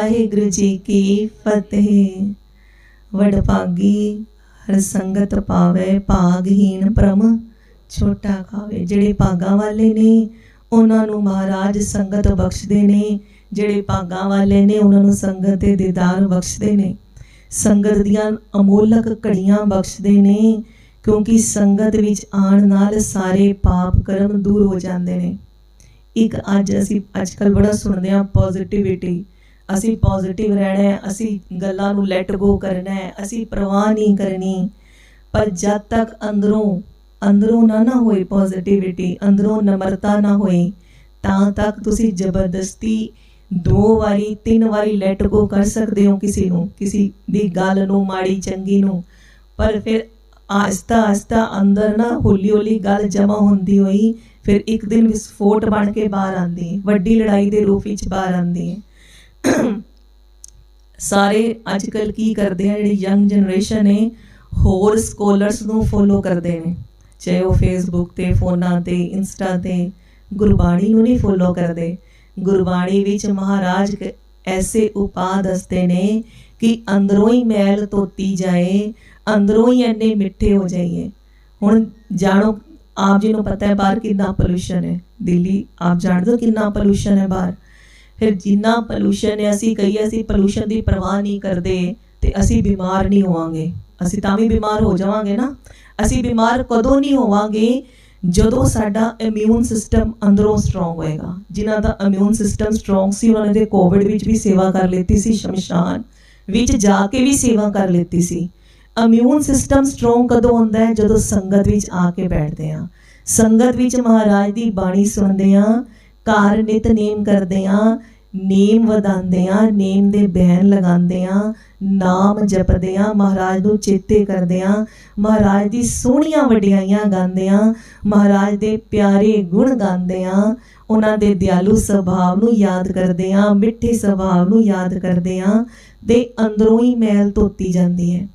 ਵਾਹਿਗੁਰੂ ਜੀ ਕੀ ਫਤਿਹ। ਵਡਭਾਗੀ ਹਰ ਸੰਗਤ ਪਾਵੇ, ਭਾਗਹੀਣ ਪ੍ਰਮ ਛੋਟਾ ਖਾਵੇ। ਜਿਹੜੇ ਭਾਗਾਂ ਵਾਲੇ ਨੇ, ਉਹਨਾਂ ਨੂੰ ਮਹਾਰਾਜ ਸੰਗਤ ਬਖਸ਼ਦੇ ਨੇ। ਜਿਹੜੇ ਭਾਗਾਂ ਵਾਲੇ ਨੇ, ਉਹਨਾਂ ਨੂੰ ਸੰਗਤ ਦੇ ਦੀਦਾਰ ਬਖਸ਼ਦੇ ਨੇ। ਸੰਗਤ ਦੀਆਂ ਅਮੋਲਕ ਘੜੀਆਂ ਬਖਸ਼ਦੇ ਨੇ, ਕਿਉਂਕਿ ਸੰਗਤ ਵਿੱਚ ਆਉਣ ਨਾਲ ਸਾਰੇ ਪਾਪ ਕਰਮ ਦੂਰ ਹੋ ਜਾਂਦੇ ਨੇ। ਇੱਕ ਅੱਜ ਅਸੀਂ ਅੱਜਕੱਲ ਬੜਾ ਸੁਣਦੇ ਹਾਂ ਪੋਜ਼ਿਟਿਵਿਟੀ ਅਸੀਂ ਪੋਜ਼ਿਟਿਵ ਰਹਿਣਾ ਹੈ, ਅਸੀਂ ਗੱਲਾਂ ਨੂੰ ਲੈਟ ਗੋ ਕਰਨਾ ਹੈ, ਅਸੀਂ ਪਰਵਾਹ ਨਹੀਂ ਕਰਨੀ। ਪਰ ਜਦ ਤੱਕ ਅੰਦਰੋਂ ਅੰਦਰੋਂ ਨਾ ਨਾ ਹੋਏ ਪੋਜ਼ਿਟਿਵਿਟੀ ਅੰਦਰੋਂ ਨਮਰਤਾ ਨਾ ਹੋਏ, ਤਾਂ ਤੱਕ ਤੁਸੀਂ ਜ਼ਬਰਦਸਤੀ ਦੋ ਵਾਰੀ, ਤਿੰਨ ਵਾਰੀ ਲੈਟ ਗੋ ਕਰ ਸਕਦੇ ਹੋ ਕਿਸੇ ਨੂੰ, ਕਿਸੇ ਦੀ ਗੱਲ ਨੂੰ, ਮਾੜੀ ਚੰਗੀ ਨੂੰ। ਪਰ ਫਿਰ ਆਸਤਾ ਆਸਤਾ ਅੰਦਰ ਨਾ ਹੌਲੀ ਹੌਲੀ ਗੱਲ ਜਮਾ ਹੁੰਦੀ ਹੋਈ, ਫਿਰ ਇੱਕ ਦਿਨ ਵਿਸਫੋਟ ਬਣ ਕੇ ਬਾਹਰ ਆਉਂਦੀ ਹੈ ਵੱਡੀ ਲੜਾਈ ਦੇ ਰੂਪ ਵਿੱਚ ਬਾਹਰ ਆਉਂਦੀ। ਹੈ ਸਾਰੇ ਅੱਜ ਕੱਲ ਕੀ ਕਰਦੇ ਆ, ਜਿਹੜੀ ਯੰਗ ਜਨਰੇਸ਼ਨ ਹੈ ਹੋਰ ਸਕੋਲਰਸ ਨੂੰ ਫੋਲੋ ਕਰਦੇ ਨੇ। ਚਾਹੇ ਉਹ ਫੇਸਬੁੱਕ ਤੇ, ਫੋਨਾਂ ਤੇ ਇੰਸਟਾ ਤੇ, ਗੁਰਬਾਣੀ ਨੂੰ ਨਹੀਂ ਫੋਲੋ ਕਰਦੇ। ਗੁਰਬਾਣੀ ਵਿੱਚ ਮਹਾਰਾਜ ਕ- ਐਸੇ ਉਪਾਅ ਦੱਸਦੇ ਨੇ ਕਿ ਅੰਦਰੋਂ ਹੀ ਮੈਲ ਧੋਤੀ ਜਾਏ, ਅੰਦਰੋਂ ਹੀ ਇੰਨੇ ਮਿੱਠੇ ਹੋ ਜਾਈਏ। ਹੁਣ ਜਾਣੋ, ਆਪ ਜੀ ਨੂੰ ਪਤਾ ਹੈ ਬਾਹਰ ਕਿੰਨਾ ਪੋਲੂਸ਼ਨ ਹੈ। ਦਿੱਲੀ, ਆਪ ਜਾਣਦੇ ਹੋ ਕਿੰਨਾ ਪੋਲੂਸ਼ਨ ਹੈ ਬਾਹਰ? ਫਿਰ ਜਿੰਨਾ ਪੋਲੂਸ਼ਨ ਹੈ ਅਸੀਂ ਕਹੀਏ ਅਸੀਂ ਪੋਲੂਸ਼ਨ ਦੀ ਪਰਵਾਹ ਨਹੀਂ ਕਰਦੇ ਤੇ ਅਸੀਂ ਬਿਮਾਰ ਨਹੀਂ ਹੋਵਾਂਗੇ। ਅਸੀਂ ਤਾਂ ਵੀ ਬਿਮਾਰ ਹੋ ਜਾਵਾਂਗੇ ਨਾ। ਅਸੀਂ ਬਿਮਾਰ ਕਦੋਂ ਨਹੀਂ ਹੋਵਾਂਗੇ? ਜਦੋਂ ਸਾਡਾ ਇਮਿਊਨ ਸਿਸਟਮ ਅੰਦਰੋਂ ਸਟਰੋਂਗ ਹੋਏਗਾ। ਜਿਨ੍ਹਾਂ ਦਾ ਇਮਿਊਨ ਸਿਸਟਮ ਸਟਰੋਂਗ ਸੀ, ਉਹਨਾਂ ਨੇ ਕੋਵਿਡ ਵਿੱਚ ਵੀ ਸੇਵਾ ਕਰ ਲਈ ਸੀ ਸ਼ਮਸ਼ਾਨ ਵਿੱਚ ਜਾ ਕੇ ਵੀ ਸੇਵਾ ਕਰ ਲਈ ਸੀ। ਇਮਿਊਨ ਸਿਸਟਮ ਸਟਰੋਂਗ ਕਦੋਂ ਹੁੰਦਾ ਹੈ? ਜਦੋਂ ਸੰਗਤ ਵਿੱਚ ਆ ਕੇ ਬੈਠਦੇ ਆ ਸੰਗਤ ਵਿੱਚ ਮਹਾਰਾਜ ਦੀ ਬਾਣੀ ਸੁਣਦੇ ਆ ਘਰ ਨਿਤਨੇਮ ਕਰਦੇ ਆ ਨੇਮ ਵਧਾਉਂਦੇ ਆ ਨੇਮ ਦੇ ਬਹਿਨ ਲਗਾਉਂਦੇ ਆ ਨਾਮ ਜਪਦੇ ਆ ਮਹਾਰਾਜ ਨੂੰ ਚੇਤੇ ਕਰਦੇ ਆ ਮਹਾਰਾਜ ਦੀ ਸੋਹਣੀਆਂ ਵਡਿਆਈਆਂ ਗਾਉਂਦੇ ਆ ਮਹਾਰਾਜ ਦੇ ਪਿਆਰੇ ਗੁਣ ਗਾਉਂਦੇ ਆ ਉਹਨਾਂ ਦੇ ਦਿਆਲੂ ਸੁਭਾਅ ਨੂੰ ਯਾਦ ਕਰਦੇ ਆ ਮਿੱਠੇ ਸੁਭਾਅ ਨੂੰ ਯਾਦ ਕਰਦੇ ਆ ਤੇ ਅੰਦਰੋਂ ਹੀ ਮੈਲ ਧੋਤੀ ਜਾਂਦੀ ਹੈ।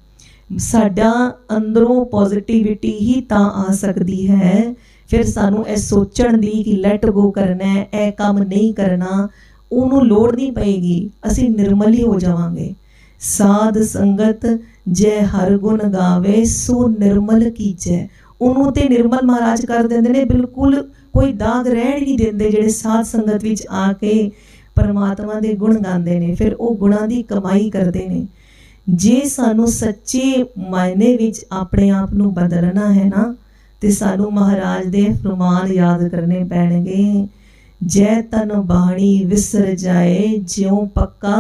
ਸਾਡਾ ਅੰਦਰੋਂ ਪੋਜ਼ਿਟਿਵਿਟੀ ਹੀ ਤਾਂ ਆ ਸਕਦੀ ਹੈ। ਫਿਰ ਸਾਨੂੰ ਇਹ ਸੋਚਣ ਦੀ ਕਿ ਲੈਟ ਗੋ ਕਰਨਾ ਹੈ, ਇਹ ਕੰਮ ਨਹੀਂ ਕਰਨਾ ਉਹਨੂੰ ਲੋੜ ਨਹੀਂ ਪਏਗੀ, ਅਸੀਂ ਨਿਰਮਲ ਹੀ ਹੋ ਜਾਵਾਂਗੇ। ਸਾਧ ਸੰਗਤ, ਜੈ ਹਰ ਗੁਣ ਗਾਵੇ, ਸੋ ਨਿਰਮਲ ਕੀਜੈ ਉਹਨੂੰ ਤੇ ਨਿਰਮਲ ਮਹਾਰਾਜ ਕਰ ਦਿੰਦੇ ਨੇ, ਬਿਲਕੁਲ ਕੋਈ ਦਾਗ ਰਹਿਣ ਨਹੀਂ ਦਿੰਦੇ ਜਿਹੜੇ ਸਾਧ ਸੰਗਤ ਵਿੱਚ ਆ ਕੇ ਪਰਮਾਤਮਾ ਦੇ ਗੁਣ ਗਾਉਂਦੇ ਨੇ, ਫਿਰ ਉਹ ਗੁਣਾਂ ਦੀ ਕਮਾਈ ਕਰਦੇ ਨੇ। ਜੇ ਸਾਨੂੰ ਸੱਚੇ ਮਾਇਨੇ ਵਿੱਚ ਆਪਣੇ ਆਪ ਨੂੰ ਬਦਲਣਾ ਹੈ ਨਾ, ਤੇ ਸਾਨੂੰ ਮਹਾਰਾਜ ਦੇ ਫਰਮਾਨ ਯਾਦ ਕਰਨੇ ਪੈਣਗੇ। ਜੈ ਤਨ ਬਾਣੀ ਵਿਸਰ ਜਾਏ ਜਿਉ ਪੱਕਾ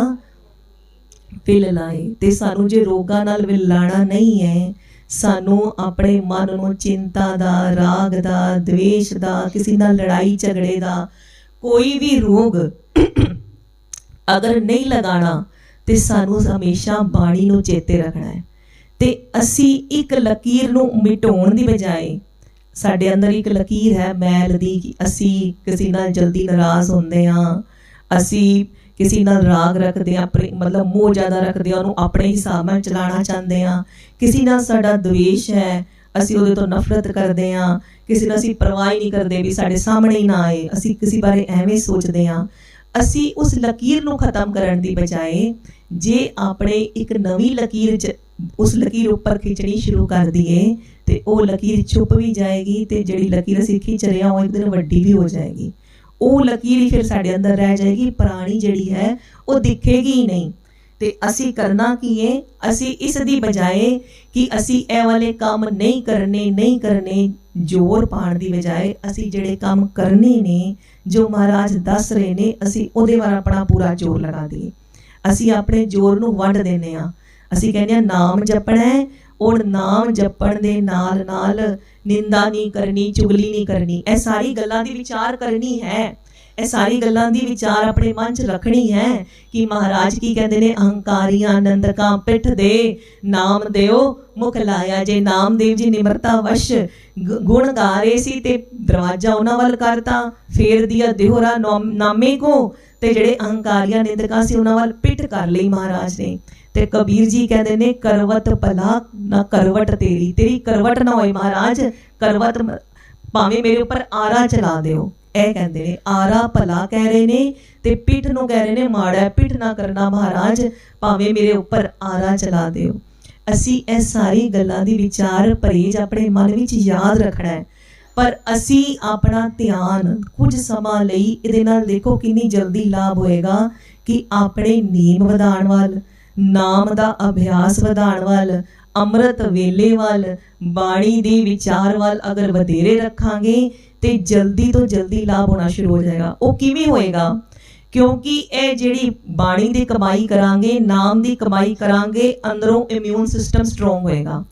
ਪਿਲ ਲਾਏ ਤੇ ਸਾਨੂੰ ਜੇ ਰੋਗਾਂ ਨਾਲ ਵਿਲਾਣਾ ਨਹੀਂ ਹੈ ਸਾਨੂੰ ਆਪਣੇ ਮਨ ਨੂੰ ਚਿੰਤਾ ਦਾ ਰਾਗ ਦਾ ਦਵੇਸ਼ ਦਾ ਕਿਸੇ ਨਾਲ ਲੜਾਈ ਝਗੜੇ ਦਾ ਕੋਈ ਵੀ ਰੋਗ ਅਗਰ ਨਹੀਂ ਲਗਾਣਾ ਤੇ ਸਾਨੂੰ ਹਮੇਸ਼ਾ ਬਾਣੀ ਨੂੰ ਚੇਤੇ ਰੱਖਣਾ ਹੈ ਤੇ ਅਸੀਂ ਇੱਕ ਲਕੀਰ ਨੂੰ ਮਿਟਾਉਣ ਦੀ ਬਜਾਏ ਸਾਡੇ ਅੰਦਰ ਇੱਕ ਲਕੀਰ ਹੈ ਮੈਲ ਦੀ ਕਿ ਅਸੀਂ ਕਿਸੇ ਨਾਲ ਜਲਦੀ ਨਾਰਾਜ਼ ਹੁੰਦੇ ਹਾਂ। ਅਸੀਂ ਕਿਸੇ ਨਾਲ ਰਾਗ ਰੱਖਦੇ ਆ ਮਤਲਬ ਮੋਹ ਜ਼ਿਆਦਾ ਰੱਖਦੇ ਆ ਉਹਨੂੰ ਆਪਣੇ ਹਿਸਾਬ ਨਾਲ ਚਲਾਉਣਾ ਚਾਹੁੰਦੇ ਆ ਕਿਸੇ ਨਾਲ ਸਾਡਾ ਦਵੇਸ਼ ਹੈ, ਅਸੀਂ ਉਹਦੇ ਤੋਂ ਨਫ਼ਰਤ ਕਰਦੇ ਆ ਕਿਸੇ ਨਾਲ ਅਸੀਂ ਪਰਵਾਹ ਹੀ ਨਹੀਂ ਕਰਦੇ ਵੀ ਸਾਡੇ ਸਾਹਮਣੇ ਹੀ ਨਾ ਆਏ, ਅਸੀਂ ਕਿਸੇ ਬਾਰੇ ਐਵੇਂ ਸੋਚਦੇ ਆ ਅਸੀਂ ਉਸ ਲਕੀਰ ਨੂੰ ਖਤਮ ਕਰਨ ਦੀ ਬਜਾਏ, ਜੇ ਆਪਣੇ ਇੱਕ ਨਵੀਂ ਲਕੀਰ ਚ ਉਸ ਲਕੀਰ ਉੱਪਰ ਖਿੱਚਣੀ ਸ਼ੁਰੂ ਕਰ ਦਈਏ ਤੇ ਉਹ ਲਕੀਰ ਚੁੱਪ ਵੀ ਜਾਏਗੀ ਤੇ ਜਿਹੜੀ ਲਕੀਰ ਅਸੀਂ ਖਿੱਚ ਰਹੇ ਹਾਂ, ਉਹ ਇੱਕ ਦਿਨ ਵੱਡੀ ਵੀ ਹੋ ਜਾਏਗੀ। ਉਹ ਲਕੀਰ ਹੀ ਫਿਰ ਸਾਡੇ ਅੰਦਰ ਰਹਿ ਜਾਏਗੀ, ਪੁਰਾਣੀ ਜਿਹੜੀ ਹੈ, ਉਹ ਦਿਖੇਗੀ ਹੀ ਨਹੀਂ। ਤੇ ਅਸੀਂ ਕਰਨਾ ਕੀ ਹੈ ਅਸੀਂ ਇਸ ਦੀ ਬਜਾਏ ਕਿ ਅਸੀਂ ਇਹ ਵਾਲੇ ਕੰਮ ਨਹੀਂ ਕਰਨੇ ਨਹੀਂ ਕਰਨੇ, ਜ਼ੋਰ ਪਾਉਣ ਦੀ ਬਜਾਏ ਅਸੀਂ ਜਿਹੜੇ ਕੰਮ ਕਰਨੇ ਨੇ, ਜੋ ਮਹਾਰਾਜ ਦੱਸ ਰਹੇ ਨੇ, ਅਸੀਂ ਉਹਦੇ ਵੱਲ ਆਪਣਾ ਪੂਰਾ ਜ਼ੋਰ ਲਗਾ ਦਈਏ। ਅਸੀਂ ਆਪਣੇ ਜ਼ੋਰ ਨੂੰ ਵੰਡ ਦਿੰਨੇ ਆ ਅਸੀਂ ਕਹਿੰਦੇ ਆ ਨਾਮ ਜਪਣਾ ਹੈ। ਉਹ ਨਾਮ ਜਪਣ ਦੇ ਨਾਲ ਨਾਲ ਨਿੰਦਾ ਨਹੀਂ ਕਰਨੀ, ਚੁਗਲੀ ਨਹੀਂ ਕਰਨੀ। ਇਹ ਸਾਰੀ ਗੱਲਾਂ ਦੀ ਵਿਚਾਰ ਕਰਨੀ ਹੈ। ਇਹ ਸਾਰੀ ਗੱਲਾਂ ਦੀ ਵਿਚਾਰ ਆਪਣੇ ਮਨ 'ਚ ਰੱਖਣੀ ਹੈ ਕਿ ਮਹਾਰਾਜ ਕੀ ਕਹਿੰਦੇ ਨੇ, ਅਹੰਕਾਰੀਆਂ ਨੰਦਕਾਂ ਪਿੱਠ ਦੇ ਨਾਮ ਦਿਓ, ਮੁਖ ਲਾਇਆ ਜੇ ਨਾਮਦੇਵ ਜੀ ਨਿਮਰਤਾ ਵਸ਼। ਗੁਣ ਗਾ ਰਹੇ ਸੀ ਤੇ ਦਰਵਾਜ਼ਾ ਉਹਨਾਂ ਵੱਲ ਕਰਤਾ। ਫੇਰ ਦਿਆ ਦਿਹਰਾ ਨਾਮੇ ਕੋ ਤੇ ਜਿਹੜੇ ਅਹੰਕਾਰੀਆਂ ਨਿੰਦਕਾਂ ਸੀ ਉਹਨਾਂ ਵੱਲ ਪਿੱਠ ਕਰ ਲਈ ਮਹਾਰਾਜ ਨੇ। ਤੇ ਕਬੀਰ ਜੀ ਕਹਿੰਦੇ ਨੇ, ਕਰਵਤ ਭਲਾ ਨਾ ਕਰਵਟ ਤੇਰੀ ਤੇਰੀ ਕਰਵਟ ਨਾ ਹੋਏ ਮਹਾਰਾਜ ਕਰਵਟ ਭਾਵੇਂ ਮੇਰੇ ਉੱਪਰ ਆਰਾ ਚਲਾ ਦਿਓ। ਇਹ ਕਹਿੰਦੇ ਨੇ, ਆਰਾ ਭਲਾ ਕਹਿ ਰਹੇ ਨੇ ਤੇ ਪਿੱਠ ਨੂੰ ਕਹਿ ਰਹੇ ਨੇ, ਮਾੜਾ ਪਿੱਠ ਨਾ ਕਰਨਾ ਮਹਾਰਾਜ, ਭਾਵੇਂ ਮੇਰੇ ਉੱਪਰ ਆਰਾ ਚਲਾ ਦਿਓ। ਅਸੀਂ ਇਹ ਸਾਰੀ ਗੱਲਾਂ ਦੀ ਵਿਚਾਰ ਪਰਹੇਜ ਆਪਣੇ ਮਨ ਵਿੱਚ ਯਾਦ ਰੱਖਣਾ ਹੈ। ਪਰ ਅਸੀਂ ਆਪਣਾ ਧਿਆਨ ਕੁਝ ਸਮਾਂ ਲਈ ਇਹਦੇ ਨਾਲ ਦੇਖੋ ਕਿੰਨੀ ਜਲਦੀ ਲਾਭ ਹੋਏਗਾ ਕਿ ਆਪਣੇ ਨੀਮ ਵਧਾਉਣ ਵੱਲ। ਨਾਮ ਦਾ ਅਭਿਆਸ ਵਧਾਉਣ ਵੱਲ, ਅੰਮ੍ਰਿਤ ਵੇਲੇ ਵੱਲ, ਬਾਣੀ ਦੇ ਵਿਚਾਰ ਵੱਲ ਅਗਰ ਵਧੇਰੇ ਰੱਖਾਂਗੇ ਤੇ ਜਲਦੀ ਤੋਂ ਜਲਦੀ ਲਾਭ ਹੋਣਾ ਸ਼ੁਰੂ ਹੋ ਜਾਏਗਾ। ਉਹ ਕਿਵੇਂ ਹੋਏਗਾ? ਕਿਉਂਕਿ ਇਹ ਜਿਹੜੀ ਬਾਣੀ ਦੀ ਕਮਾਈ ਕਰਾਂਗੇ, ਨਾਮ ਦੀ ਕਮਾਈ ਕਰਾਂਗੇ, ਅੰਦਰੋਂ ਇਮਿਊਨ ਸਿਸਟਮ ਸਟਰੋਂਗ ਹੋਏਗਾ।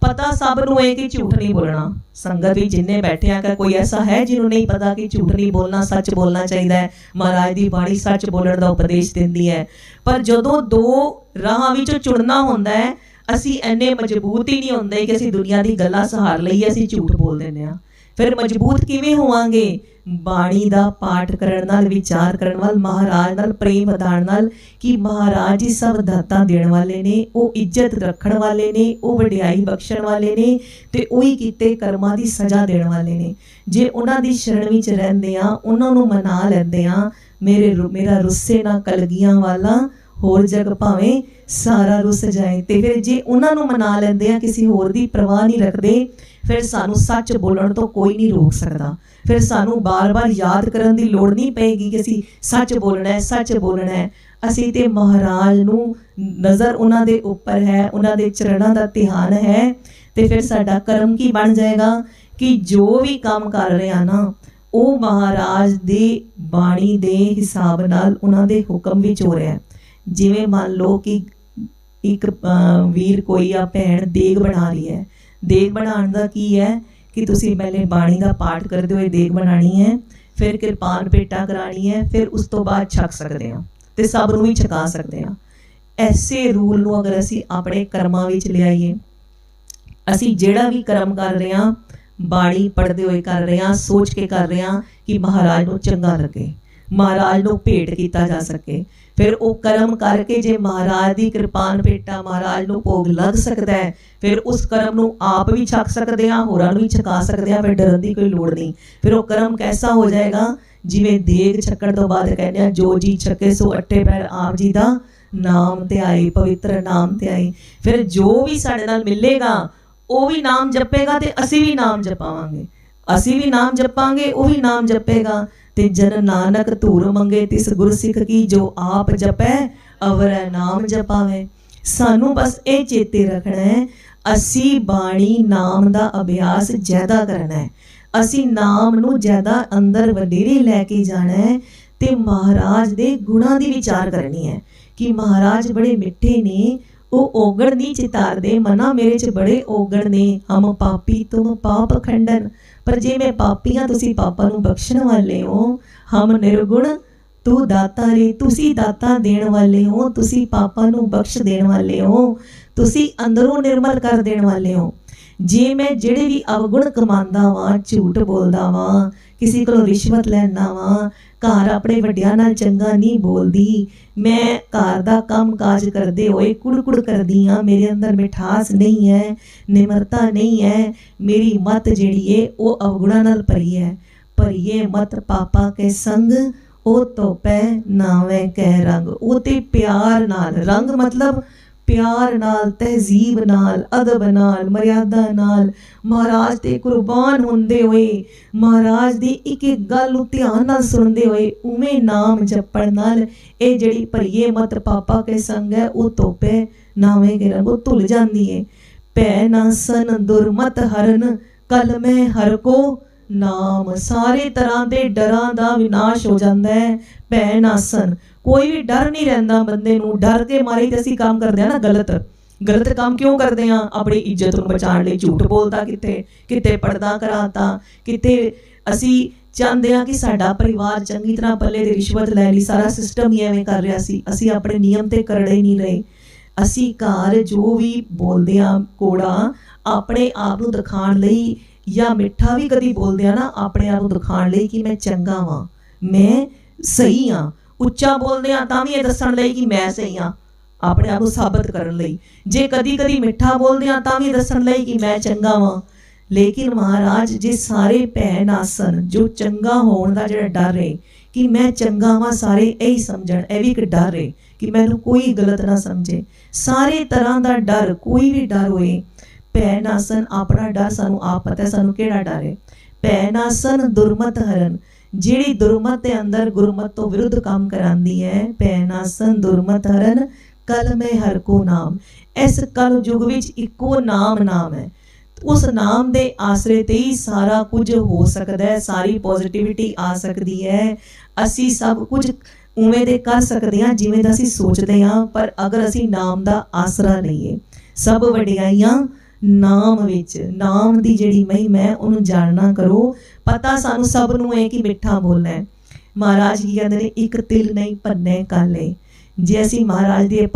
ਪਤਾ ਸਭ ਨੂੰ ਹੈ ਕਿ ਝੂਠ ਨਹੀਂ ਬੋਲਣਾ। ਸੰਗਤ ਵਿੱਚ ਜਿੰਨੇ ਬੈਠੇ ਆ ਕਿ ਕੋਈ ਐਸਾ ਹੈ ਜਿਹਨੂੰ ਨਹੀਂ ਪਤਾ ਕਿ ਝੂਠ ਨਹੀਂ ਬੋਲਣਾ, ਸੱਚ ਬੋਲਣਾ ਚਾਹੀਦਾ ਹੈ? ਮਹਾਰਾਜ ਦੀ ਬਾਣੀ ਸੱਚ ਬੋਲਣ ਦਾ ਉਪਦੇਸ਼ ਦਿੰਦੀ ਹੈ। ਪਰ ਜਦੋਂ ਦੋ ਰਾਹਾਂ ਵਿੱਚੋਂ ਚੁਣਨਾ ਹੁੰਦਾ ਹੈ। ਅਸੀਂ ਐਨੇ ਮਜ਼ਬੂਤ ਹੀ ਨਹੀਂ ਹੁੰਦੇ ਕਿ ਅਸੀਂ ਦੁਨੀਆ ਦੀ ਗੱਲਾਂ ਸਹਾਰ ਲਈਏ ਅਸੀਂ ਝੂਠ ਬੋਲ ਦਿੰਦੇ ਆ ਫਿਰ ਮਜ਼ਬੂਤ ਕਿਵੇਂ ਹੋਵਾਂਗੇ? ਬਾਣੀ ਦਾ ਪਾਠ ਕਰਨ ਨਾਲ, ਵਿਚਾਰ ਕਰਨ ਨਾਲ, ਮਹਾਰਾਜ ਨਾਲ, ਪ੍ਰੇਮ ਵਧਾਉਣ ਨਾਲ ਕਿ ਮਹਾਰਾਜ ਹੀ ਸਭ ਦਾਤਾਂ ਦੇਣ ਵਾਲੇ ਨੇ, ਉਹ ਇੱਜ਼ਤ ਰੱਖਣ ਵਾਲੇ ਨੇ, ਉਹ ਵਡਿਆਈ ਬਖਸ਼ਣ ਵਾਲੇ ਨੇ ਤੇ ਉਹੀ ਕੀਤੇ ਕਰਮਾਂ ਦੀ ਸਜ਼ਾ ਦੇਣ ਵਾਲੇ ਨੇ। ਜੇ ਉਹਨਾਂ ਦੀ ਸ਼ਰਣ ਵਿੱਚ ਰਹਿੰਦੇ ਆ ਉਹਨਾਂ ਨੂੰ ਮਨਾ ਲੈਂਦੇ ਆ ਮੇਰੇ ਰੁ- ਮੇਰਾ ਰੁੱਸੇ ਨਾ ਕਲਗੀਆਂ ਵਾਲਾ ਹੋਰ ਜਗ ਭਾਵੇਂ ਸਾਰਾ ਰੁੱਸ ਜਾਏ। ਤੇ ਫਿਰ ਜੇ ਉਹਨਾਂ ਨੂੰ ਮਨਾ ਲੈਂਦੇ ਆ, ਕਿਸੇ ਹੋਰ ਦੀ ਪਰਵਾਹ ਨਹੀਂ ਰੱਖਦੇ, ਫਿਰ ਸਾਨੂੰ ਸੱਚ ਬੋਲਣ ਤੋਂ ਕੋਈ ਨਹੀਂ ਰੋਕ ਸਕਦਾ। ਫਿਰ ਸਾਨੂੰ ਬਾਰ-ਬਾਰ ਯਾਦ ਕਰਨ ਦੀ ਲੋੜ ਨਹੀਂ ਪਏਗੀ ਕਿ ਅਸੀਂ ਸੱਚ ਬੋਲਣਾ ਹੈ, ਸੱਚ ਬੋਲਣਾ ਹੈ। ਅਸੀਂ ਤੇ ਮਹਾਰਾਜ ਨੂੰ ਨਜ਼ਰ ਉਹਨਾਂ ਦੇ ਉੱਪਰ ਹੈ, ਉਹਨਾਂ ਦੇ ਚਰਨਾਂ ਦਾ ਧਿਆਨ ਹੈ। ਤੇ ਫਿਰ ਸਾਡਾ ਕਰਮ ਕੀ ਬਣ ਜਾਏਗਾ? ਕਿ ਜੋ ਵੀ ਕੰਮ ਕਰ ਰਹੇ ਆ ਨਾ, ਉਹ ਮਹਾਰਾਜ ਦੀ ਬਾਣੀ ਦੇ ਹਿਸਾਬ ਨਾਲ ਉਹਨਾਂ ਦੇ ਹੁਕਮ ਵਿੱਚ ਹੋ ਰਿਹਾ ਹੈ। ਜਿਵੇਂ ਮੰਨ ਲਓ ਕਿ ਇੱਕ ਵੀਰ ਕੋਈ ਆ, ਭੈਣ ਦੇਗ ਬਣਾ ਰਹੀ ਹੈ। ਦੇਗ ਬਣਾਉਣ ਦਾ ਕੀ ਹੈ ਕਿ ਤੁਸੀਂ ਪਹਿਲੇ ਬਾਣੀ ਦਾ ਪਾਠ ਕਰਦੇ ਹੋਏ ਦੇਗ ਬਣਾਣੀ ਹੈ, ਫਿਰ ਕਿਰਪਾਨ ਪੇਟਾ ਕਰਾਣੀ ਹੈ, ਫਿਰ ਉਸ ਤੋਂ ਬਾਅਦ ਛਕ ਸਕਦੇ ਹਾਂ ਤੇ ਸਭ ਨੂੰ ਵੀ ਛਕਾ ਸਕਦੇ ਹਾਂ। ਐਸੇ ਰੂਲ ਨੂੰ ਅਗਰ ਅਸੀਂ ਆਪਣੇ ਕਰਮਾਂ ਵਿੱਚ ਲਿਆਈਏ, ਅਸੀਂ ਜਿਹੜਾ ਵੀ ਕਰਮ ਕਰ ਰਹੇ ਹਾਂ, ਬਾਣੀ ਪੜ੍ਹਦੇ ਹੋਏ ਕਰ ਰਹੇ ਹਾਂ, ਸੋਚ ਕੇ ਕਰ ਰਹੇ ਹਾਂ ਕਿ ਮਹਾਰਾਜ ਨੂੰ ਚੰਗਾ ਲੱਗੇ। ਮਹਾਰਾਜ ਨੂੰ ਭੇਟ ਕੀਤਾ ਜਾ ਸਕੇ। ਫਿਰ ਉਹ ਕਰਮ ਕਰਕੇ ਜੇ ਮਹਾਰਾਜ ਦੀ ਕਿਰਪਾਨ ਭੇਟਾ ਮਹਾਰਾਜ ਨੂੰ ਭੋਗ ਲੱਗ ਸਕਦਾ ਹੈ, ਫਿਰ ਉਸ ਕਰਮ ਨੂੰ ਆਪ ਵੀ ਛਕ ਸਕਦੇ ਹਾਂ, ਹੋਰਾਂ ਨੂੰ ਵੀ ਛਕਾ ਸਕਦੇ ਹਾਂ, ਫਿਰ ਡਰਨ ਦੀ ਕੋਈ ਲੋੜ ਨਹੀਂ। ਫਿਰ ਉਹ ਕਰਮ ਕੈਸਾ ਹੋ ਜਾਏਗਾ? ਜਿਵੇਂ ਦੇਗ ਛਕਣ ਤੋਂ ਬਾਅਦ ਕਹਿੰਦੇ ਆ, ਜੋ ਜੀ ਛਕੇ ਸੋ ਅੱਟੇ ਪੈਰ ਆਪ ਜੀ ਦਾ ਨਾਮ ਤੇ ਆਏ, ਪਵਿੱਤਰ ਨਾਮ ਤੇ ਆਏ। ਫਿਰ ਜੋ ਵੀ ਸਾਡੇ ਨਾਲ ਮਿਲੇਗਾ, ਉਹ ਵੀ ਨਾਮ ਜਪੇਗਾ ਤੇ ਅਸੀਂ ਵੀ ਨਾਮ ਜਪਾਵਾਂਗੇ। ਅਸੀਂ ਵੀ ਨਾਮ ਜਪਾਂਗੇ, ਉਹ ਵੀ ਨਾਮ ਜਪੇਗਾ। ਤੇ ਜਨ ਨਾਨਕ ਧੂਰ ਮੰਗੇ ਤਿਸ ਗੁਰਸਿੱਖ ਕੀ ਜੋ ਆਪ ਜਪੈ, ਅਵਰੈ ਨਾਮ ਜਪਾਵੇ। ਸਾਨੂੰ ਬਸ ਇਹ ਚੇਤੇ ਰੱਖਣਾ ਹੈ, ਅਸੀਂ ਬਾਣੀ ਨਾਮ ਦਾ ਅਭਿਆਸ ਜ਼ਿਆਦਾ ਕਰਨਾ ਹੈ। ਅਸੀਂ ਨਾਮ ਨੂੰ ਜ਼ਿਆਦਾ ਅੰਦਰ ਵਡੇਰੇ ਲੈ ਕੇ ਜਾਣਾ ਹੈ ਤੇ ਮਹਾਰਾਜ ਦੇ ਗੁਣਾਂ ਦੀ ਵਿਚਾਰ ਕਰਨੀ ਹੈ ਕਿ ਮਹਾਰਾਜ ਬੜੇ ਮਿੱਠੇ ਨੇ, ਉਹ ਔਗਣ ਨਹੀਂ ਚਿਤਾਰਦੇ ਮਨਾ ਮੇਰੇ ਚ ਬੜੇ ਔਗਣ ਨੇ। ਹਮ ਪਾਪੀ ਤੁਮ ਪਾਪ ਖੰਡਨ ਪਰ ਜੇ ਮੈਂ ਪਾਪੀ ਹਾਂ ਤੁਸੀਂ ਪਾਪਾਂ ਨੂੰ ਬਖਸ਼ਣ ਵਾਲੇ ਹੋ, ਹਮ ਨਿਰਗੁਣ, ਤੂੰ ਦਾਤਾ ਰੇ, ਤੁਸੀਂ ਦਾਤਾ ਦੇਣ ਵਾਲੇ ਹੋ, ਤੁਸੀਂ ਪਾਪਾਂ ਨੂੰ ਬਖਸ਼ ਦੇਣ ਵਾਲੇ ਹੋ, ਤੁਸੀਂ ਅੰਦਰੋਂ ਨਿਰਮਲ ਕਰ ਦੇਣ ਵਾਲੇ ਹੋ। ਜੇ ਮੈਂ ਜਿਹੜੇ ਵੀ ਅਵਗੁਣ ਕਮਾਉਂਦਾ ਵਾਂ, ਝੂਠ ਬੋਲਦਾ ਵਾਂ, ਕਿਸੇ ਕੋਲੋਂ ਰਿਸ਼ਵਤ ਲੈਣਾ ਵਾਂ ਘਰ ਆਪਣੇ ਵੱਡਿਆਂ ਨਾਲ ਚੰਗਾ ਨਹੀਂ ਬੋਲਦੀ। ਮੈਂ ਘਰ ਦਾ ਕੰਮ ਕਾਜ ਕਰਦੇ ਹੋਏ ਕੁੜਕੁੜ ਕਰਦੀ ਆ ਮੇਰੇ ਅੰਦਰ ਮਿਠਾਸ ਨਹੀਂ ਹੈ, ਨਿਮਰਤਾ ਨਹੀਂ ਹੈ। ਮੇਰੀ ਮਤ ਜਿਹੜੀ ਏ, ਉਹ ਅਵਗੁਣਾਂ ਨਾਲ ਭਰੀ ਹੈ। ਭਰੀਏ ਮਤ ਪਾਪਾ ਕੇ ਸੰਗ, ਉਹ ਤੋਪੈ ਨਾਵੇਂ ਕਹਿ ਰੰਗ। ਉਹ ਤੇ ਪਿਆਰ ਨਾਲ। ਰੰਗ ਮਤਲਬ ਪਿਆਰ ਨਾਲ, ਤਹਿਜ਼ੀਬ ਨਾਲ, ਅਦਬ ਨਾਲ, ਮਰਿਆਦਾ ਨਾਲ ਮਹਾਰਾਜ ਤੇ ਕੁਰਬਾਨ ਹੁੰਦੇ ਹੋਏ, ਮਹਾਰਾਜ ਦੀ ਇੱਕ ਇੱਕ ਗੱਲ ਨੂੰ ਧਿਆਨ ਨਾਲ ਸੁਣਦੇ ਹੋਏ, ਉਵੇਂ ਨਾਮ ਜਪਣ ਨਾਲ ਇਹ ਜਿਹੜੀ ਭਰੀਏ ਮਤ ਪਾਪਾ ਕੇ ਸੰਗ ਹੈ, ਉਹ ਤੋਪੇ ਨਾਵੇਂ ਕੇ ਰੰਗ, ਉਹ ਧੁੱਲ ਜਾਂਦੀ ਏ। ਭੈ ਨਾਸਨ ਦੁਰਮਤ ਹਰਨ, ਕਲ ਮੈਂ ਹਰ ਕੋ ਨਾਮ ਸਾਰੇ ਤਰ੍ਹਾਂ ਦੇ ਡਰਾਂ ਦਾ ਵਿਨਾਸ਼ ਹੋ ਜਾਂਦਾ ਹੈ। ਭੈ ਨਾਸਨ ਕੋਈ ਵੀ ਡਰ ਨਹੀਂ ਰਹਿੰਦਾ ਬੰਦੇ ਨੂੰ। ਡਰ ਕੇ ਮਾਰੇ ਤੇ ਅਸੀਂ ਕੰਮ ਕਰਦੇ ਆ ਨਾ ਗਲਤ। ਗਲਤ ਕੰਮ ਕਿਉਂ ਕਰਦੇ ਆ ਆਪਣੀ ਇੱਜ਼ਤ ਨੂੰ ਬਚਾਉਣ ਲਈ ਝੂਠ ਬੋਲਦਾ ਕਿਤੇ ਕਿਤੇ ਪਰਦਾ ਕਰਾਤਾ? ਕਿਤੇ ਅਸੀਂ ਚਾਹੁੰਦੇ ਆ ਕਿ ਸਾਡਾ ਪਰਿਵਾਰ ਚੰਗੀ ਤਰ੍ਹਾਂ ਪੱਲੇ ਦੇ ਰਿਸ਼ਵਤ ਲੈ ਲਈ। ਸਾਰਾ ਸਿਸਟਮ ਹੀ ਐਵੇਂ ਕਰ ਰਿਹਾ ਸੀ। ਅਸੀਂ ਆਪਣੇ ਨਿਯਮ ਤੇ ਕਰੜੇ ਨਹੀਂ ਰਹੇ। ਅਸੀਂ ਘਰ ਜੋ ਵੀ ਬੋਲਦੇ ਆ ਕੋੜਾ ਆਪਣੇ ਆਪ ਨੂੰ ਦਿਖਾਉਣ ਲਈ ਜਾਂ ਮਿੱਠਾ ਵੀ ਕਦੀ ਬੋਲਦੇ ਆ ਨਾ ਆਪਣੇ ਆਪ ਨੂੰ ਦਿਖਾਉਣ ਲਈ ਕਿ ਮੈਂ ਚੰਗਾ ਵਾਂ, ਮੈਂ ਸਹੀ ਆ। ਉੱਚਾ ਬੋਲਦੇ ਆ ਤਾਂ ਵੀ ਇਹ ਦੱਸਣ ਲਈ ਕਿ ਮੈਂ ਸਹੀ ਆ, ਆਪਣੇ ਆਪ ਨੂੰ ਸਾਬਤ ਕਰਨ ਲਈ। ਜੇ ਕਦੀ ਕਦੀ ਮਿੱਠਾ ਬੋਲਦੇ ਆ ਤਾਂ ਵੀ ਦੱਸਣ ਲਈ ਕਿ ਮੈਂ ਚੰਗਾ ਵਾਂ। ਲੇਕਿਨ ਮਹਾਰਾਜ, ਜੇ ਸਾਰੇ ਭੈਣ ਨਾਸਨ ਜੋ ਚੰਗਾ ਹੋਣ ਦਾ ਜਿਹੜਾ ਡਰ ਹੈ ਕਿ ਮੈਂ ਚੰਗਾ ਵਾਂ, ਸਾਰੇ ਇਹੀ ਸਮਝਣ, ਇਹ ਵੀ ਇੱਕ ਡਰ ਹੈ ਕਿ ਮੈਨੂੰ ਕੋਈ ਗਲਤ ਨਾ ਸਮਝੇ। ਸਾਰੇ ਤਰ੍ਹਾਂ ਦਾ ਡਰ, ਕੋਈ ਵੀ ਡਰ ਹੋਏ ਭੈਣ ਆਸਨ ਆਪਣਾ ਡਰ ਸਾਨੂੰ ਆਪ ਪਤਾ ਹੈ, ਸਾਨੂੰ ਕਿਹੜਾ ਡਰ ਹੈ? ਭੈਣ ਆਸਨ ਦੁਰਮਤ ਹਰਨ, ਜਿਹੜੀ ਦੁਰਮਤ ਦੇ ਅੰਦਰ ਗੁਰਮਤ ਤੋਂ ਵਿਰੁੱਧ ਕੰਮ ਕਰਾਂਦੀ ਹੈ, ਭੈ ਨਾਸਨ ਦੁਰਮਤ ਹਰਨ, ਕਲ ਹਰ ਕੋ ਨਾਮ। ਇਸ ਕਲ ਯੁਗ ਵਿੱਚ ਇੱਕੋ ਨਾਮ ਨਾਮ ਹੈ। ਉਸ ਨਾਮ ਦੇ ਆਸਰੇ ਤੇ ਹੀ ਸਾਰਾ ਕੁਝ ਹੋ ਸਕਦਾ ਹੈ, ਸਾਰੀ ਪੋਜ਼ਿਟਿਵਿਟੀ ਆ ਸਕਦੀ ਹੈ। ਅਸੀਂ ਸਭ ਕੁਝ ਉਵੇਂ ਦੇ ਕਰ ਸਕਦੇ ਹਾਂ, ਜਿਵੇਂ ਦਾ ਅਸੀਂ ਸੋਚਦੇ ਹਾਂ, ਪਰ ਅਗਰ ਅਸੀਂ ਨਾਮ ਦਾ ਆਸਰਾ ਲਈਏ, ਸਭ ਵਡਿਆਈਆਂ ਨਾਮ ਵਿੱਚ, ਨਾਮ ਦੀ ਜਿਹੜੀ ਮਹਿਮਾ ਹੈ, ਉਹਨੂੰ ਜਾਣਨਾ ਕਰੋ। ਪਤਾ ਸਾਨੂੰ ਸਭ ਨੂੰ ਹੈ ਕਿ ਮਿੱਠਾ ਬੋਲਣਾ ਹੈ। ਮਹਾਰਾਜ ਕੀ ਕਹਿੰਦੇ ਨੇ, ਇੱਕ ਤਿਲ ਨਹੀਂ ਪੰਨੇ ਕਾਲੇ। ਜੇ ਅਸੀਂ ਮਹਾਰਾਜ ਦੀ ਇਹ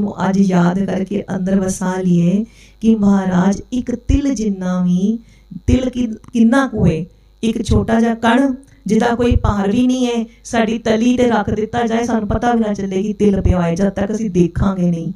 ਨੂੰ ਅੱਜ ਯਾਦ ਕਰਕੇ ਅੰਦਰ ਵਸਾ ਲਈਏ ਕਿ ਮਹਾਰਾਜ, ਇੱਕ ਤਿਲ ਜਿੰਨਾ ਵੀ, ਤਿਲ ਕਿੰਨਾ ਕੁ ਇੱਕ ਛੋਟਾ ਜਿਹਾ ਕਣ, ਜਿਹਦਾ ਕੋਈ ਭਾਰ ਵੀ ਨਹੀਂ ਹੈ, ਸਾਡੀ ਤਲੀ ਤੇ ਰੱਖ ਦਿੱਤਾ ਜਾਏ, ਸਾਨੂੰ ਪਤਾ ਵੀ ਨਾ ਚੱਲੇ ਕਿ ਤਿਲ ਪਿਆ ਹੈ। ਜਦ ਤੱਕ ਅਸੀਂ ਦੇਖਾਂਗੇ ਨਹੀਂ।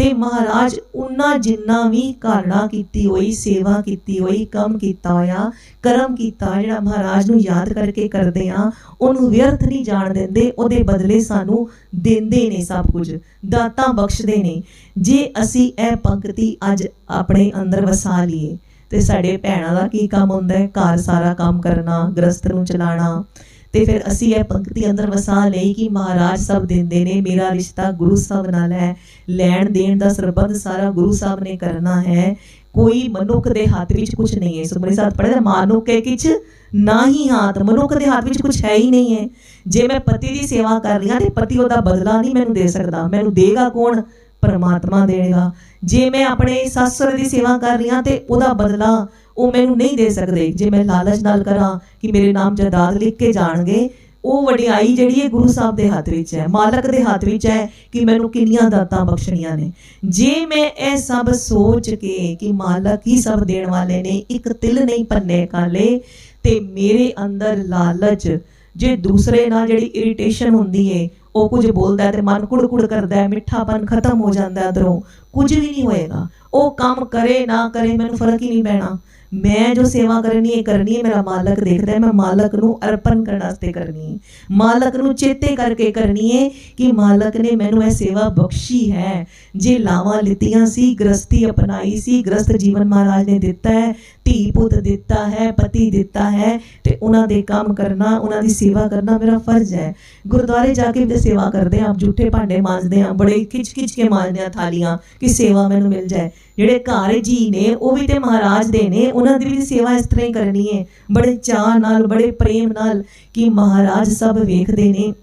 ਤੇ ਮਹਾਰਾਜ ਉਹਨਾਂ ਜਿੰਨਾ ਵੀ ਕਾਰਣਾ ਕੀਤੀ ਹੋਈ, ਸੇਵਾ ਕੀਤੀ ਹੋਈ, ਕੰਮ ਕੀਤਾ ਹੋਇਆ, ਕਰਮ ਕੀਤਾ ਜਿਹੜਾ ਮਹਾਰਾਜ ਨੂੰ ਯਾਦ ਕਰਕੇ ਕਰਦੇ ਆ, ਉਹਨੂੰ ਵਿਅਰਥ ਨਹੀਂ ਜਾਣ ਦਿੰਦੇ, ਉਹਦੇ ਬਦਲੇ ਸਾਨੂੰ ਦਿੰਦੇ ਨੇ ਸਭ ਕੁਝ, ਦਾਤਾ ਬਖਸ਼ਦੇ ਨੇ। ਜੇ ਅਸੀਂ ਇਹ ਪੰਕਤੀ ਅੱਜ ਆਪਣੇ ਅੰਦਰ ਵਸਾ ਲਈਏ, ਤੇ ਸਾਡੇ ਭੈਣਾਂ ਦਾ ਕੀ ਕੰਮ ਹੁੰਦਾ ਹੈ? ਘਰ ਸਾਰਾ ਕੰਮ ਕਰਨਾ, ਗ੍ਰਸਤ ਨੂੰ ਚਲਾਉਣਾ ਤੇ ਫਿਰ ਅਸੀਂ ਇਹ ਪੰਕਤੀ ਅੰਦਰ ਵਸਾ ਲਈ ਕਿ ਮਹਾਰਾਜ ਸਭ ਦਿੰਦੇ ਨੇ, ਮੇਰਾ ਰਿਸ਼ਤਾ ਗੁਰੂ ਸਾਹਿਬ ਨਾਲ ਹੈ, ਲੈਣ ਦੇਣ ਦਾ ਸਰਬੰਧ ਸਾਰਾ ਗੁਰੂ ਸਾਹਿਬ ਨੇ ਕਰਨਾ ਹੈ। ਕੋਈ ਮਨੁੱਖ ਦੇ ਹੱਥ ਵਿੱਚ ਕੁਝ ਨਹੀਂ ਹੈ। ਸੁਮਰੀ ਸਾਹਿਬ ਪੜ੍ਹਦੇ ਮਾਨੋ ਕੇ ਕਿਛ ਨਾ ਹੀ ਹੱਥ, ਮਨੁੱਖ ਦੇ ਹੱਥ ਵਿੱਚ ਕੁਝ ਹੈ ਹੀ ਨਹੀਂ ਹੈ। ਜੇ ਮੈਂ ਪਤੀ ਦੀ ਸੇਵਾ ਕਰ ਰਹੀ ਹਾਂ ਤੇ ਪਤੀ ਉਹਦਾ ਬਦਲਾ ਨਹੀਂ ਮੈਨੂੰ ਦੇ ਸਕਦਾ। ਮੈਨੂੰ ਦੇਗਾ ਕੌਣ? ਪਰਮਾਤਮਾ ਦੇਗਾ ਜੇ ਮੈਂ ਆਪਣੇ ਸੱਸੁਰ ਦੀ ਸੇਵਾ ਕਰ ਰਹੀ ਹਾਂ ਤੇ ਉਹਦਾ ਬਦਲਾ ਉਹ ਮੈਨੂੰ ਨਹੀਂ ਦੇ ਸਕਦੇ। ਜੇ ਮੈਂ ਲਾਲਚ ਨਾਲ ਕਰਾਂ ਕਿ ਮੇਰੇ ਨਾਮ ਜਾਇਦਾਦ ਲਿਖ ਕੇ ਜਾਣਗੇ, ਉਹ ਵਡਿਆਈ ਜਿਹੜੀ ਹੈ ਗੁਰੂ ਸਾਹਿਬ ਦੇ ਹੱਥ ਵਿੱਚ ਹੈ, ਮਾਲਕ ਦੇ ਹੱਥ ਵਿੱਚ ਹੈ ਕਿ ਮੈਨੂੰ ਕਿੰਨੀਆਂ ਦਾਤਾਂ ਬਖਸ਼ਣੀਆਂ ਨੇ। ਜੇ ਮੈਂ ਇਹ ਸਭ ਸੋਚ ਕੇ ਕਿ ਮਾਲਕ ਹੀ ਸਭ ਦੇਣ ਵਾਲੇ ਨੇ, ਇੱਕ ਤਿਲ ਨਹੀਂ ਪੰਨੇ ਕਾਲੇ, ਤੇ ਮੇਰੇ ਅੰਦਰ ਲਾਲਚ, ਜੇ ਦੂਸਰੇ ਨਾਲ ਜਿਹੜੀ ਇਰੀਟੇਸ਼ਨ ਹੁੰਦੀ ਏ, ਉਹ ਕੁਝ ਬੋਲਦਾ ਹੈ ਤੇ ਮਨ ਕੁੜ-ਕੁੜ ਕਰਦਾ ਹੈ, ਮਿੱਠਾਪਨ ਖਤਮ ਹੋ ਜਾਂਦਾ ਹੈ ਅੰਦਰੋਂ, ਕੁਝ ਵੀ ਨਹੀਂ ਹੋਏਗਾ। ਉਹ ਕੰਮ ਕਰੇ ਨਾ ਕਰੇ ਮੈਨੂੰ ਫ਼ਰਕ ਹੀ ਨਹੀਂ ਪੈਣਾ। ਮੈਂ ਜੋ ਸੇਵਾ ਕਰਨੀ ਹੈ ਕਰਨੀ ਹੈ, ਮੇਰਾ ਮਾਲਕ ਦੇਖਦਾ ਹੈ, ਮੈਂ ਮਾਲਕ ਨੂੰ ਅਰਪਣ ਕਰਨ ਵਾਸਤੇ ਕਰਨੀ ਹੈ। ਮਾਲਕ ਨੂੰ ਚੇਤੇ ਕਰਕੇ ਕਰਨੀ ਹੈ ਕਿ ਮਾਲਕ ਨੇ ਮੈਨੂੰ ਇਹ ਸੇਵਾ ਬਖਸ਼ੀ ਹੈ। ਜੇ ਲਾਵਾਂ ਲਿੱਤੀਆਂ ਸੀ ਗ੍ਰਸਤੀ ਅਪਣਾਈ ਸੀ ਗ੍ਰਸਤ ਜੀਵਨ ਮਹਾਰਾਜ ਨੇ ਦਿੱਤਾ ਹੈ ਧੀ ਪੁੱਤ ਦਿੱਤਾ ਹੈ, ਪਤੀ ਦਿੱਤਾ ਹੈ ਤੇ ਉਹਨਾਂ ਦੇ ਕੰਮ ਕਰਨਾ, ਉਹਨਾਂ ਦੀ ਸੇਵਾ ਕਰਨਾ ਮੇਰਾ ਫਰਜ਼ ਹੈ। ਗੁਰਦੁਆਰੇ ਜਾ ਕੇ ਵੀ ਸੇਵਾ ਕਰਦੇ ਆਂ ਝੂਠੇ ਭਾਂਡੇ ਮਾਂਜਦੇ ਆਂ ਬੜੇ ਖਿੱਚ-ਖਿੱਚ ਕੇ ਮਾਂਜਦੇ ਆਂ ਥਾਲੀਆਂ ਕਿ ਸੇਵਾ ਮੈਨੂੰ ਮਿਲ ਜਾਏ। ਜਿਹੜੇ ਘਰ ਜੀ ਨੇ, ਉਹ ਵੀ ਤੇ ਮਹਾਰਾਜ ਦੇ ਨੇ, ਉਹਨਾਂ ਦੀ ਵੀ ਸੇਵਾ ਇਸ ਤਰ੍ਹਾਂ ਹੀ ਕਰਨੀ ਹੈ। ਬੜੇ ਚਾਹ ਨਾਲ, ਬੜੇ ਪ੍ਰੇਮ ਨਾਲ ਕਿ ਮਹਾਰਾਜ ਸਭ ਵੇਖਦੇ ਨੇ।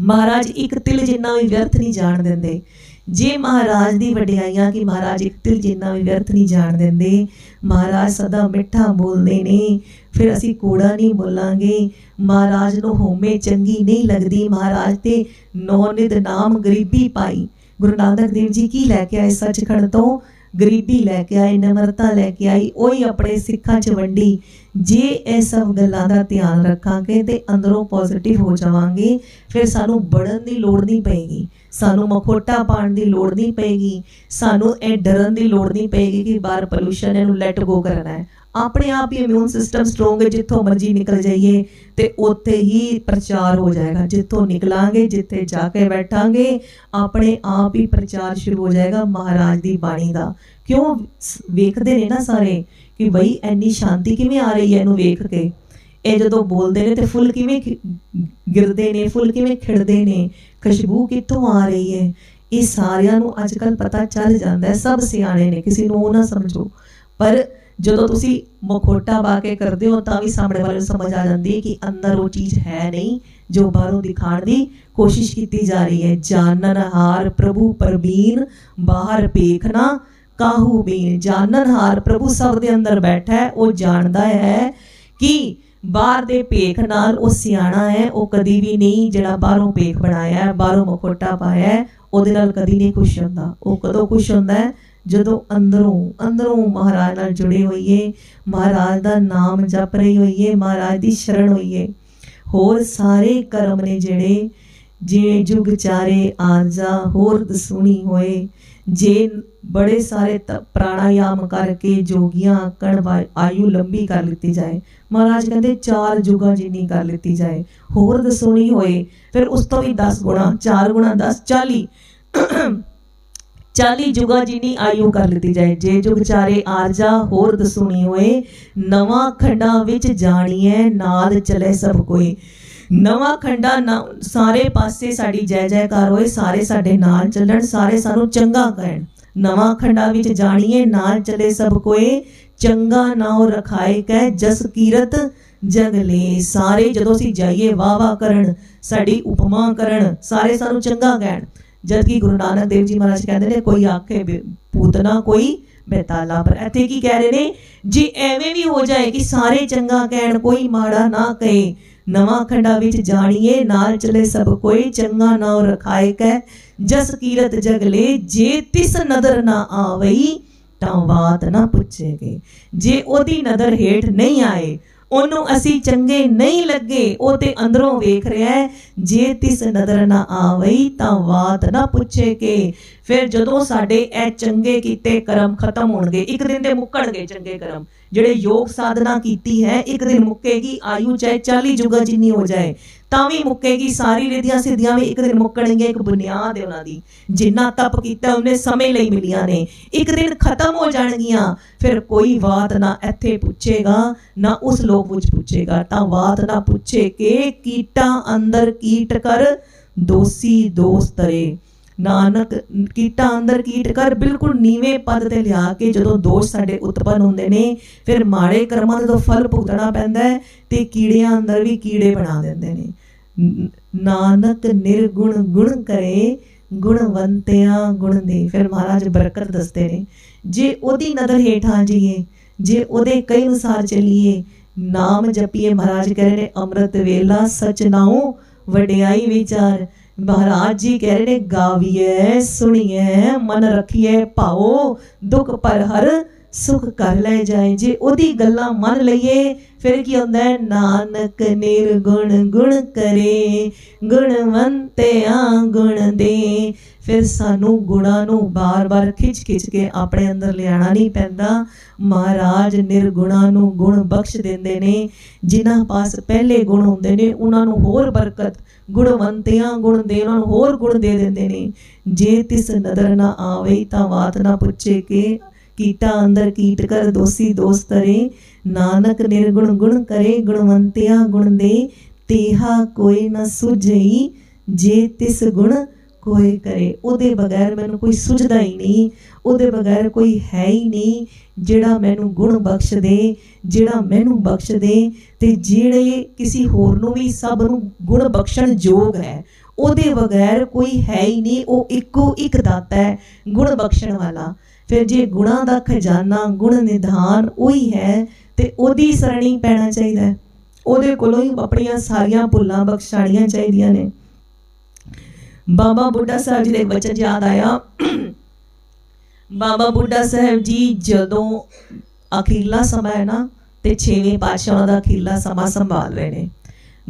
ਮਹਾਰਾਜ ਇੱਕ ਤਿਲ ਜਿੰਨਾ ਵੀ ਵਿਅਰਥ ਨਹੀਂ ਜਾਣ ਦਿੰਦੇ। ਜੇ ਮਹਾਰਾਜ ਦੀ ਵਡਿਆਈਆਂ ਕਿ ਮਹਾਰਾਜ ਇੱਕ ਤਿਲ ਜਿੰਨਾ ਵੀ ਵਿਅਰਥ ਨਹੀਂ ਜਾਣ ਦਿੰਦੇ, ਮਹਾਰਾਜ ਸਦਾ ਮਿੱਠਾ ਬੋਲਦੇ ਨੇ, ਫਿਰ ਅਸੀਂ ਕੋੜਾ ਨਹੀਂ ਬੋਲਾਂਗੇ। ਮਹਾਰਾਜ ਨੂੰ ਹੋਮੇ ਚੰਗੀ ਨਹੀਂ ਲੱਗਦੀ, ਮਹਾਰਾਜ ਤੇ ਨੌ ਨਿਤ ਨਾਮ ਗਰੀਬੀ ਪਾਈ। ਗੁਰੂ ਨਾਨਕ ਦੇਵ ਜੀ ਕੀ ਲੈ ਕੇ ਆਏ ਸੱਚਖੰਡ ਤੋਂ? ਗਰੀਬੀ ਲੈ ਕੇ ਆਏ, ਨਮਰਤਾ ਲੈ ਕੇ ਆਈ, ਉਹੀ ਆਪਣੇ ਸਿੱਖਾਂ 'ਚ ਵੰਡੀ। ਜੇ ਇਹ ਸਭ ਗੱਲਾਂ ਦਾ ਧਿਆਨ ਰੱਖਾਂਗੇ ਤੇ ਅੰਦਰੋਂ ਪੋਜ਼ਿਟਿਵ ਹੋ ਜਾਵਾਂਗੇ, ਫਿਰ ਸਾਨੂੰ ਬੜਨ ਦੀ ਲੋੜ ਨਹੀਂ ਪਏਗੀ। ਸਾਨੂੰ ਮਖੋਟਾ ਪਾਉਣ ਦੀ ਲੋੜ ਨਹੀਂ ਪਏਗੀ, ਸਾਨੂੰ ਇਹ ਡਰਨ ਦੀ ਲੋੜ ਨਹੀਂ ਪਏਗੀ ਕਿ ਬਾਹਰ ਪੋਲੂਸ਼ਨ ਇਹਨੂੰ ਲੈਟ ਗੋ ਕਰਨਾ ਹੈ। ਆਪਣੇ ਆਪ ਹੀ ਇਮਿਊਨ ਸਿਸਟਮ ਸਟਰੋਂਗ ਹੈ, ਜਿੱਥੋਂ ਮਰਜ਼ੀ ਨਿਕਲ ਜਾਈਏ, ਤੇ ਉੱਥੇ ਹੀ ਪ੍ਰਚਾਰ ਹੋ ਜਾਏਗਾ। ਜਿੱਥੋਂ ਨਿਕਲਾਂਗੇ, ਜਿੱਥੇ ਜਾ ਕੇ ਬੈਠਾਂਗੇ, ਆਪਣੇ ਆਪ ਹੀ ਪ੍ਰਚਾਰ ਸ਼ੁਰੂ ਹੋ ਜਾਏਗਾ ਮਹਾਰਾਜ ਦੀ ਬਾਣੀ ਦਾ। ਕਿਉਂ ਵੇਖਦੇ ਨੇ ਨਾ ਸਾਰੇ ਕਿ ਬਈ ਐਨੀ ਸ਼ਾਂਤੀ ਕਿਵੇਂ ਆ ਰਹੀ ਹੈ ਇਹਨੂੰ ਵੇਖ ਕੇ? ਇਹ ਜਦੋਂ ਬੋਲਦੇ ਨੇ ਤੇ ਫੁੱਲ ਕਿਵੇਂ ਗਿਰਦੇ ਨੇ, ਫੁੱਲ ਕਿਵੇਂ ਖਿੜਦੇ ਨੇ ਖੁਸ਼ਬੂ ਕਿੱਥੋਂ ਆ ਰਹੀ ਹੈ? ਇਹ ਸਾਰਿਆਂ ਨੂੰ ਅੱਜ ਕੱਲ ਪਤਾ ਚੱਲ ਜਾਂਦਾ ਹੈ, ਸਭ ਸਿਆਣੇ ਨੇ, ਕਿਸੇ ਨੂੰ ਉਹ ਨਾ ਸਮਝੋ। ਪਰ ਜਦੋਂ ਤੁਸੀਂ ਮਖੋਟਾ ਪਾ ਕੇ ਕਰਦੇ ਹੋ, ਤਾਂ ਵੀ ਸਾਹਮਣੇ ਵਾਲੇ ਨੂੰ ਸਮਝ ਆ ਜਾਂਦੀ ਹੈ ਕਿ ਅੰਦਰ ਉਹ ਚੀਜ਼ ਹੈ ਨਹੀਂ ਜੋ ਬਾਹਰੋਂ ਦਿਖਾਉਣ ਦੀ ਕੋਸ਼ਿਸ਼ ਕੀਤੀ ਜਾ ਰਹੀ ਹੈ। ਜਾਣਨ ਹਾਰ ਪ੍ਰਭੂ ਪਰਬੀਨ ਬਾਹਰ ਪੇਖਣਾ ਕਾਹੂ ਬੀਨ। ਜਾਣਨ ਹਾਰ ਪ੍ਰਭੂ ਸਭ ਦੇ ਅੰਦਰ ਬੈਠਾ ਹੈ, ਉਹ ਜਾਣਦਾ ਹੈ ਕਿ ਬਾਹਰ ਦੇ ਭੇਖ ਨਾਲ ਉਹ ਸਿਆਣਾ ਹੈ, ਉਹ ਕਦੀ ਵੀ ਨਹੀਂ ਜਿਹੜਾ ਬਾਹਰੋਂ ਭੇਖ ਬਣਾਇਆ ਹੈ, ਬਾਹਰੋਂ ਮਖੋਟਾ ਪਾਇਆ ਹੈ, ਉਹਦੇ ਨਾਲ ਕਦੀ ਨਹੀਂ ਖੁਸ਼ ਹੁੰਦਾ। ਉਹ ਕਦੋਂ ਖੁਸ਼ ਹੁੰਦਾ ਹੈ? ਜਦੋਂ ਅੰਦਰੋਂ ਅੰਦਰੋਂ ਮਹਾਰਾਜ ਨਾਲ ਜੁੜੇ ਹੋਈਏ, ਮਹਾਰਾਜ ਦਾ ਨਾਮ ਜਪ ਰਹੀ ਹੋਈਏ, ਮਹਾਰਾਜ ਦੀ ਸ਼ਰਨ ਹੋਈਏ। ਹੋਰ ਸਾਰੇ ਕਰਮ ਨੇ ਜਿਹੜੇ, ਜੇ ਜੁਗ ਚਾਰੇ ਆਰਜ਼ਾ, ਹੋਰ ਦਸੂਣੀ ਹੋਏ। ਜੇ ਬੜੇ ਸਾਰੇ ਪ੍ਰਾਣਾਯਾਮ ਕਰਕੇ ਜੋਗੀਆਂ ਕਣ ਆਯੂ ਲੰਬੀ ਕਰ ਲਿੱਤੀ ਜਾਏ, ਮਹਾਰਾਜ ਕਹਿੰਦੇ ਚਾਰ ਜੁਗਾ ਜਿੰਨੀ ਕਰ ਲਿੱਤੀ ਜਾਏ। ਹੋਰ ਦਸੂਣੀ ਹੋਏ, ਫਿਰ ਉਸ ਤੋਂ ਵੀ 10 ਗੁਣਾ 4 ਗੁਣਾ 10 40 40 ਜੁਗਾ ਜਿਨੀ ਆਯੂ ਕਰ ਲਿੱਤੀ ਜਾਏ, ਜੇ ਜੁਗ ਚਾਰੇ ਆਰਜਾ, ਹੋਰ ਦਸੂਣੀ ਹੋਏ, ਨਵਾਂ ਖੰਡਾ ਵਿੱਚ ਜਾਣੀਏ ਨਾਦ ਚਲੇ ਸਭ ਕੋਈ। ਨਵਾਂ ਖੰਡਾ ਨਾ- ਸਾਰੇ ਪਾਸੇ ਸਾਡੀ ਜੈ ਜੈਕਾਰ ਹੋਏ, ਸਾਰੇ ਸਾਡੇ ਨਾਲ ਚੱਲਣ, ਸਾਰੇ ਸਾਨੂੰ ਚੰਗਾ ਕਹਿਣ। ਨਵਾਂ ਖੰਡਾ ਵਿੱਚ ਜਾਣੀਏ, ਨਾਲ ਚਲੇ ਸਭ ਕੋਏ, ਚੰਗਾ ਨਾਉ ਰਖਾਏ ਕਹਿ, ਜਸ ਕੀਰਤ ਜਗਲੇ ਸਾਰੇ ਜਦੋਂ ਅਸੀਂ ਜਾਈਏ ਵਾਹ ਵਾਹ ਕਰਨ, ਸਾਡੀ ਉਪਮਾ ਕਰਨ, ਸਾਰੇ ਸਾਨੂੰ ਚੰਗਾ ਕਹਿਣ। ਜਦ ਕਿ ਗੁਰੂ ਨਾਨਕ ਦੇਵ ਜੀ ਮਹਾਰਾਜ ਕਹਿੰਦੇ ਨੇ, ਕੋਈ ਆਖੇ ਬੇ- ਪੂਤਨਾ ਕੋਈ ਬੇਤਾਲਾ। ਪਰ ਇੱਥੇ ਕੀ ਕਹਿ ਰਹੇ ਨੇ? ਜੇ ਐਵੇਂ ਵੀ ਹੋ ਜਾਏ ਕਿ ਸਾਰੇ ਚੰਗਾ ਕਹਿਣ, ਕੋਈ ਮਾੜਾ ਨਾ ਕਹੇ ਨਵਾਂ ਖੰਡਾ ਵਿੱਚ ਜਾਣੀਏ, ਨਾਲ ਚਲੇ ਸਭ ਕੋਈ ਚੰਗਾ ਨਾਉ ਰਖਾਏ ਕਹਿ ਜਸ ਕੀਰਤ ਜਗਲੇ ਜੇ ਤਿਸ ਨਦਰ ਨਾ ਆਵਈ, ਤਾਂ ਬਾਤ ਨਾ ਪੁੱਛੇਗੇ। ਜੇ ਉਹਦੀ ਨਦਰ ਹੇਠ ਨਹੀਂ ਆਏ, ਉਹਨੂੰ ਅਸੀਂ ਚੰਗੇ ਨਹੀਂ ਲੱਗੇ, ਉਹ ਤੇ ਅੰਦਰੋਂ ਵੇਖ ਰਿਹਾ ਹੈ, ਜੇ ਤਿਸ ਨਦਰ ਨਾ ਆਵਈ, ਤਾਂ ਬਾਤ ਨਾ ਪੁੱਛੇਗੇ। ਫਿਰ ਜਦੋਂ ਸਾਡੇ ਇਹ ਚੰਗੇ ਕੀਤੇ ਕਰਮ ਖਤਮ ਹੋਣਗੇ, ਇੱਕ ਦਿਨ ਦੇ ਮੁੱਕਣਗੇ ਚੰਗੇ ਕਰਮ। ਜਿਹੜੇ ਯੋਗ ਸਾਧਨਾ ਕੀਤੀ ਹੈ ਇੱਕ ਦਿਨ ਮੁੱਕੇਗੀ? ਆਯੂ ਚਾਹੇ 40 ਜੁਗਾ ਜਿੰਨੀ ਹੋ ਜਾਏ, ਤਾਂ ਵੀ ਮੁੱਕੇਗੀ। ਸਾਰੀ ਰਿਧੀਆਂ ਸਿੱਧੀਆਂ ਵੀ ਇੱਕ ਦਿਨ ਮੁੱਕਣਗੀਆਂ, ਇੱਕ ਬੁਨਿਆਦ ਹੈ ਉਹਨਾਂ ਦੀ। ਜਿੰਨਾ ਤਪ ਕੀਤਾ, ਉਹਨੇ ਸਮੇਂ ਲਈ ਮਿਲੀਆਂ ਨੇ। ਇੱਕ ਦਿਨ ਖਤਮ ਹੋ ਜਾਣਗੀਆਂ। ਫਿਰ ਕੋਈ ਬਾਤ ਨਾ ਇੱਥੇ ਪੁੱਛੇਗਾ, ਨਾ ਉਸ ਲੋਕ ਵਿੱਚ ਪੁੱਛੇਗਾ। ਤਾਂ ਬਾਤ ਨਾ ਪੁੱਛੇ ਕਿ ਕੀਟਾਂ ਅੰਦਰ ਕੀਟ ਕਰ, ਦੋਸੀ ਦੋਸਤ ਨਾਨਕ, ਕੀਟਾਂ ਅੰਦਰ ਕੀਟ ਕਰ, ਬਿਲਕੁਲ ਨੀਵੇਂ ਪਦ ਤੇ ਲਿਆ ਕੇ ਜਦੋਂ ਦੋਸ਼ ਸਾਡੇ ਉਤਪਨ ਹੁੰਦੇ ਨੇ, ਫਿਰ ਮਾੜੇ ਕਰਮਾਂ ਦਾ ਫਲ ਭੁਗਤਣਾ ਪੈਂਦਾ ਹੈ ਤੇ ਕੀੜਿਆਂ ਅੰਦਰ ਵੀ ਕੀੜੇ ਬਣਾ ਦਿੰਦੇ ਨੇ। ਨਾਨਕ ਨਿਰਗੁਣ ਗੁਣ ਕਰੇ, ਗੁਣਵੰਤਿਆਂ ਗੁਣ ਦੇ। ਫਿਰ ਮਹਾਰਾਜ ਬਰਕਤ ਦੱਸਦੇ ਨੇ, ਜੇ ਉਹਦੀ ਨਦਰ ਹੇਠ ਆ ਜਾਈਏ ਜੇ ਉਹਦੇ ਕਈ ਅਨੁਸਾਰ ਚਲੀਏ, ਨਾਮ ਜਪੀਏ ਮਹਾਰਾਜ ਕਹਿ ਰਹੇ ਨੇ, ਅੰਮ੍ਰਿਤ ਵੇਲਾ ਸਚ ਨਾਉ, ਵਡਿਆਈ ਵਿਚਾਰ। ਮਹਾਰਾਜ ਜੀ ਕਹਿ ਰਹੇ ਨੇ ਗਾਵੀਏ ਸੁਣੀਏ ਮਨ ਰੱਖੀਏ ਭਾਓ, ਦੁੱਖ ਪਰ ਹਰ ਸੁਖ ਕਰ ਲੈ ਜਾਏ। ਜੇ ਉਹਦੀ ਗੱਲਾਂ ਮੰਨ ਲਈਏ, ਫਿਰ ਕੀ ਹੁੰਦਾ ਹੈ? ਨਾਨਕ ਨਿਰਗੁਣ ਗੁਣ ਕਰੇ, ਗੁਣਵੰਤਿਆਂ ਗੁਣ ਦੇ। ਫਿਰ ਸਾਨੂੰ ਗੁਣਾਂ ਨੂੰ ਬਾਰ-ਬਾਰ ਖਿੱਚ-ਖਿੱਚ ਕੇ ਆਪਣੇ ਅੰਦਰ ਲਿਆਣਾ ਨਹੀਂ ਪੈਂਦਾ। ਮਹਾਰਾਜ ਨਿਰਗੁਣਾਂ ਨੂੰ ਗੁਣ ਬਖਸ਼ ਦਿੰਦੇ ਨੇ। ਜਿਨ੍ਹਾਂ ਪਾਸ ਪਹਿਲੇ ਗੁਣ ਹੁੰਦੇ ਨੇ, ਉਹਨਾਂ ਨੂੰ ਹੋਰ ਬਰਕਤ, ਗੁਣਵੰਤਿਆਂ ਗੁਣ ਦੇ, ਉਹਨਾਂ ਨੂੰ ਹੋਰ ਗੁਣ ਦੇ ਦਿੰਦੇ ਨੇ। ਜੇ ਤਿਸ ਨਦਰ ਨਾ ਆਵੇ ਤਾਂ ਬਾਤ ਨਾ ਪੁੱਛੇ ਕਿ ਕੀਟਾ ਅੰਦਰ ਕੀਟ ਕਰ ਦੋਸੀ ਦੋਸਤ ਰੇ ਨਾਨਕ ਨਿਰਗੁਣ ਗੁਣ ਕਰੇ, ਗੁਣਵੰਤਿਆਂ ਗੁਣ ਦੇ। ਤੇਹਾ ਕੋਈ ਨਾ ਸੁਝਈ। ਜੇ ਤਿਸ ਗੁਣ ਕੋਈ ਕਰੇ, ਉਹਦੇ ਬਗੈਰ ਮੈਨੂੰ ਕੋਈ ਸੁਝਦਾ ਹੀ ਨਹੀਂ, ਉਹਦੇ ਬਗੈਰ ਕੋਈ ਹੈ ਹੀ ਨਹੀਂ, ਜਿਹੜਾ ਮੈਨੂੰ ਗੁਣ ਬਖਸ਼ ਦੇ, ਜਿਹੜਾ ਮੈਨੂੰ ਬਖਸ਼ ਦੇ, ਤੇ ਜਿਹੜੇ ਕਿਸੇ ਹੋਰ ਨੂੰ ਵੀ ਸਭ ਨੂੰ ਗੁਣ ਬਖਸ਼ਣ ਯੋਗ ਹੈ, ਉਹਦੇ ਬਗੈਰ ਕੋਈ ਹੈ ਹੀ ਨਹੀਂ, ਉਹ ਇੱਕੋ ਇੱਕ ਦਾਤਾ ਹੈ, ਗੁਣ ਬਖਸ਼ਣ ਵਾਲਾ। ਫਿਰ ਜੇ ਗੁਣਾਂ ਦਾ ਖਜ਼ਾਨਾ, ਗੁਣ ਨਿਧਾਨ ਉਹੀ ਹੈ, ਤੇ ਉਹਦੀ ਸਰਣੀ ਪੈਣਾ ਚਾਹੀਦਾ ਹੈ। ਉਹਦੇ ਕੋਲੋਂ ਹੀ ਆਪਣੀਆਂ ਸਾਰੀਆਂ ਭੁੱਲਾਂ ਬਖਸ਼ਾਣੀਆਂ ਚਾਹੀਦੀਆਂ ਨੇ। ਬਾਬਾ ਬੁੱਢਾ ਸਾਹਿਬ ਜੀ ਦੇ ਵਚਨ ਯਾਦ ਆਇਆ। ਬਾਬਾ ਬੁੱਢਾ ਸਾਹਿਬ ਜੀ ਜਦੋਂ ਅਖੀਰਲਾ ਸਮਾਂ ਹੈ ਨਾ, ਤੇ 6ਵੇਂ ਪਾਤਸ਼ਾਹ ਦਾ ਅਖੀਰਲਾ ਸਮਾਂ ਸੰਭਾਲ ਰਹੇ ਨੇ।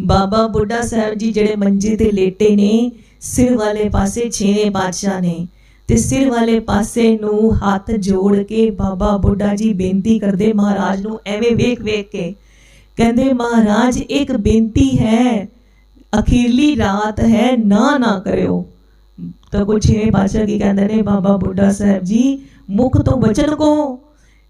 ਬਾਬਾ ਬੁੱਢਾ ਸਾਹਿਬ ਜੀ ਜਿਹੜੇ ਮੰਜੇ ਤੇ ਲੇਟੇ ਨੇ, ਸਿਰ ਵਾਲੇ ਪਾਸੇ 6ਵੇਂ ਪਾਤਸ਼ਾਹ ਨੇ। ਤੇ ਸਿਰ ਵਾਲੇ ਪਾਸੇ ਨੂੰ ਹੱਥ ਜੋੜ ਕੇ ਬਾਬਾ ਬੁੱਢਾ ਜੀ ਬੇਨਤੀ ਕਰਦੇ, ਮਹਾਰਾਜ ਨੂੰ ਐਵੇਂ ਵੇਖ ਵੇਖ ਕੇ। ਕਹਿੰਦੇ, ਮਹਾਰਾਜ, ਇੱਕ ਬੇਨਤੀ ਹੈ ਅਖੀਰਲੀ ਰਾਤ ਹੈ, ਨਾ ਨਾ ਕਰਿਓ। ਤਾਂ ਕੁਛ ਛੇ ਪਾਤਸ਼ਾਹ ਕੀ ਕਹਿੰਦੇ ਨੇ? ਬਾਬਾ ਬੁੱਢਾ ਸਾਹਿਬ ਜੀ, ਮੁਖ ਤੋਂ ਬਚਨ ਕੋ।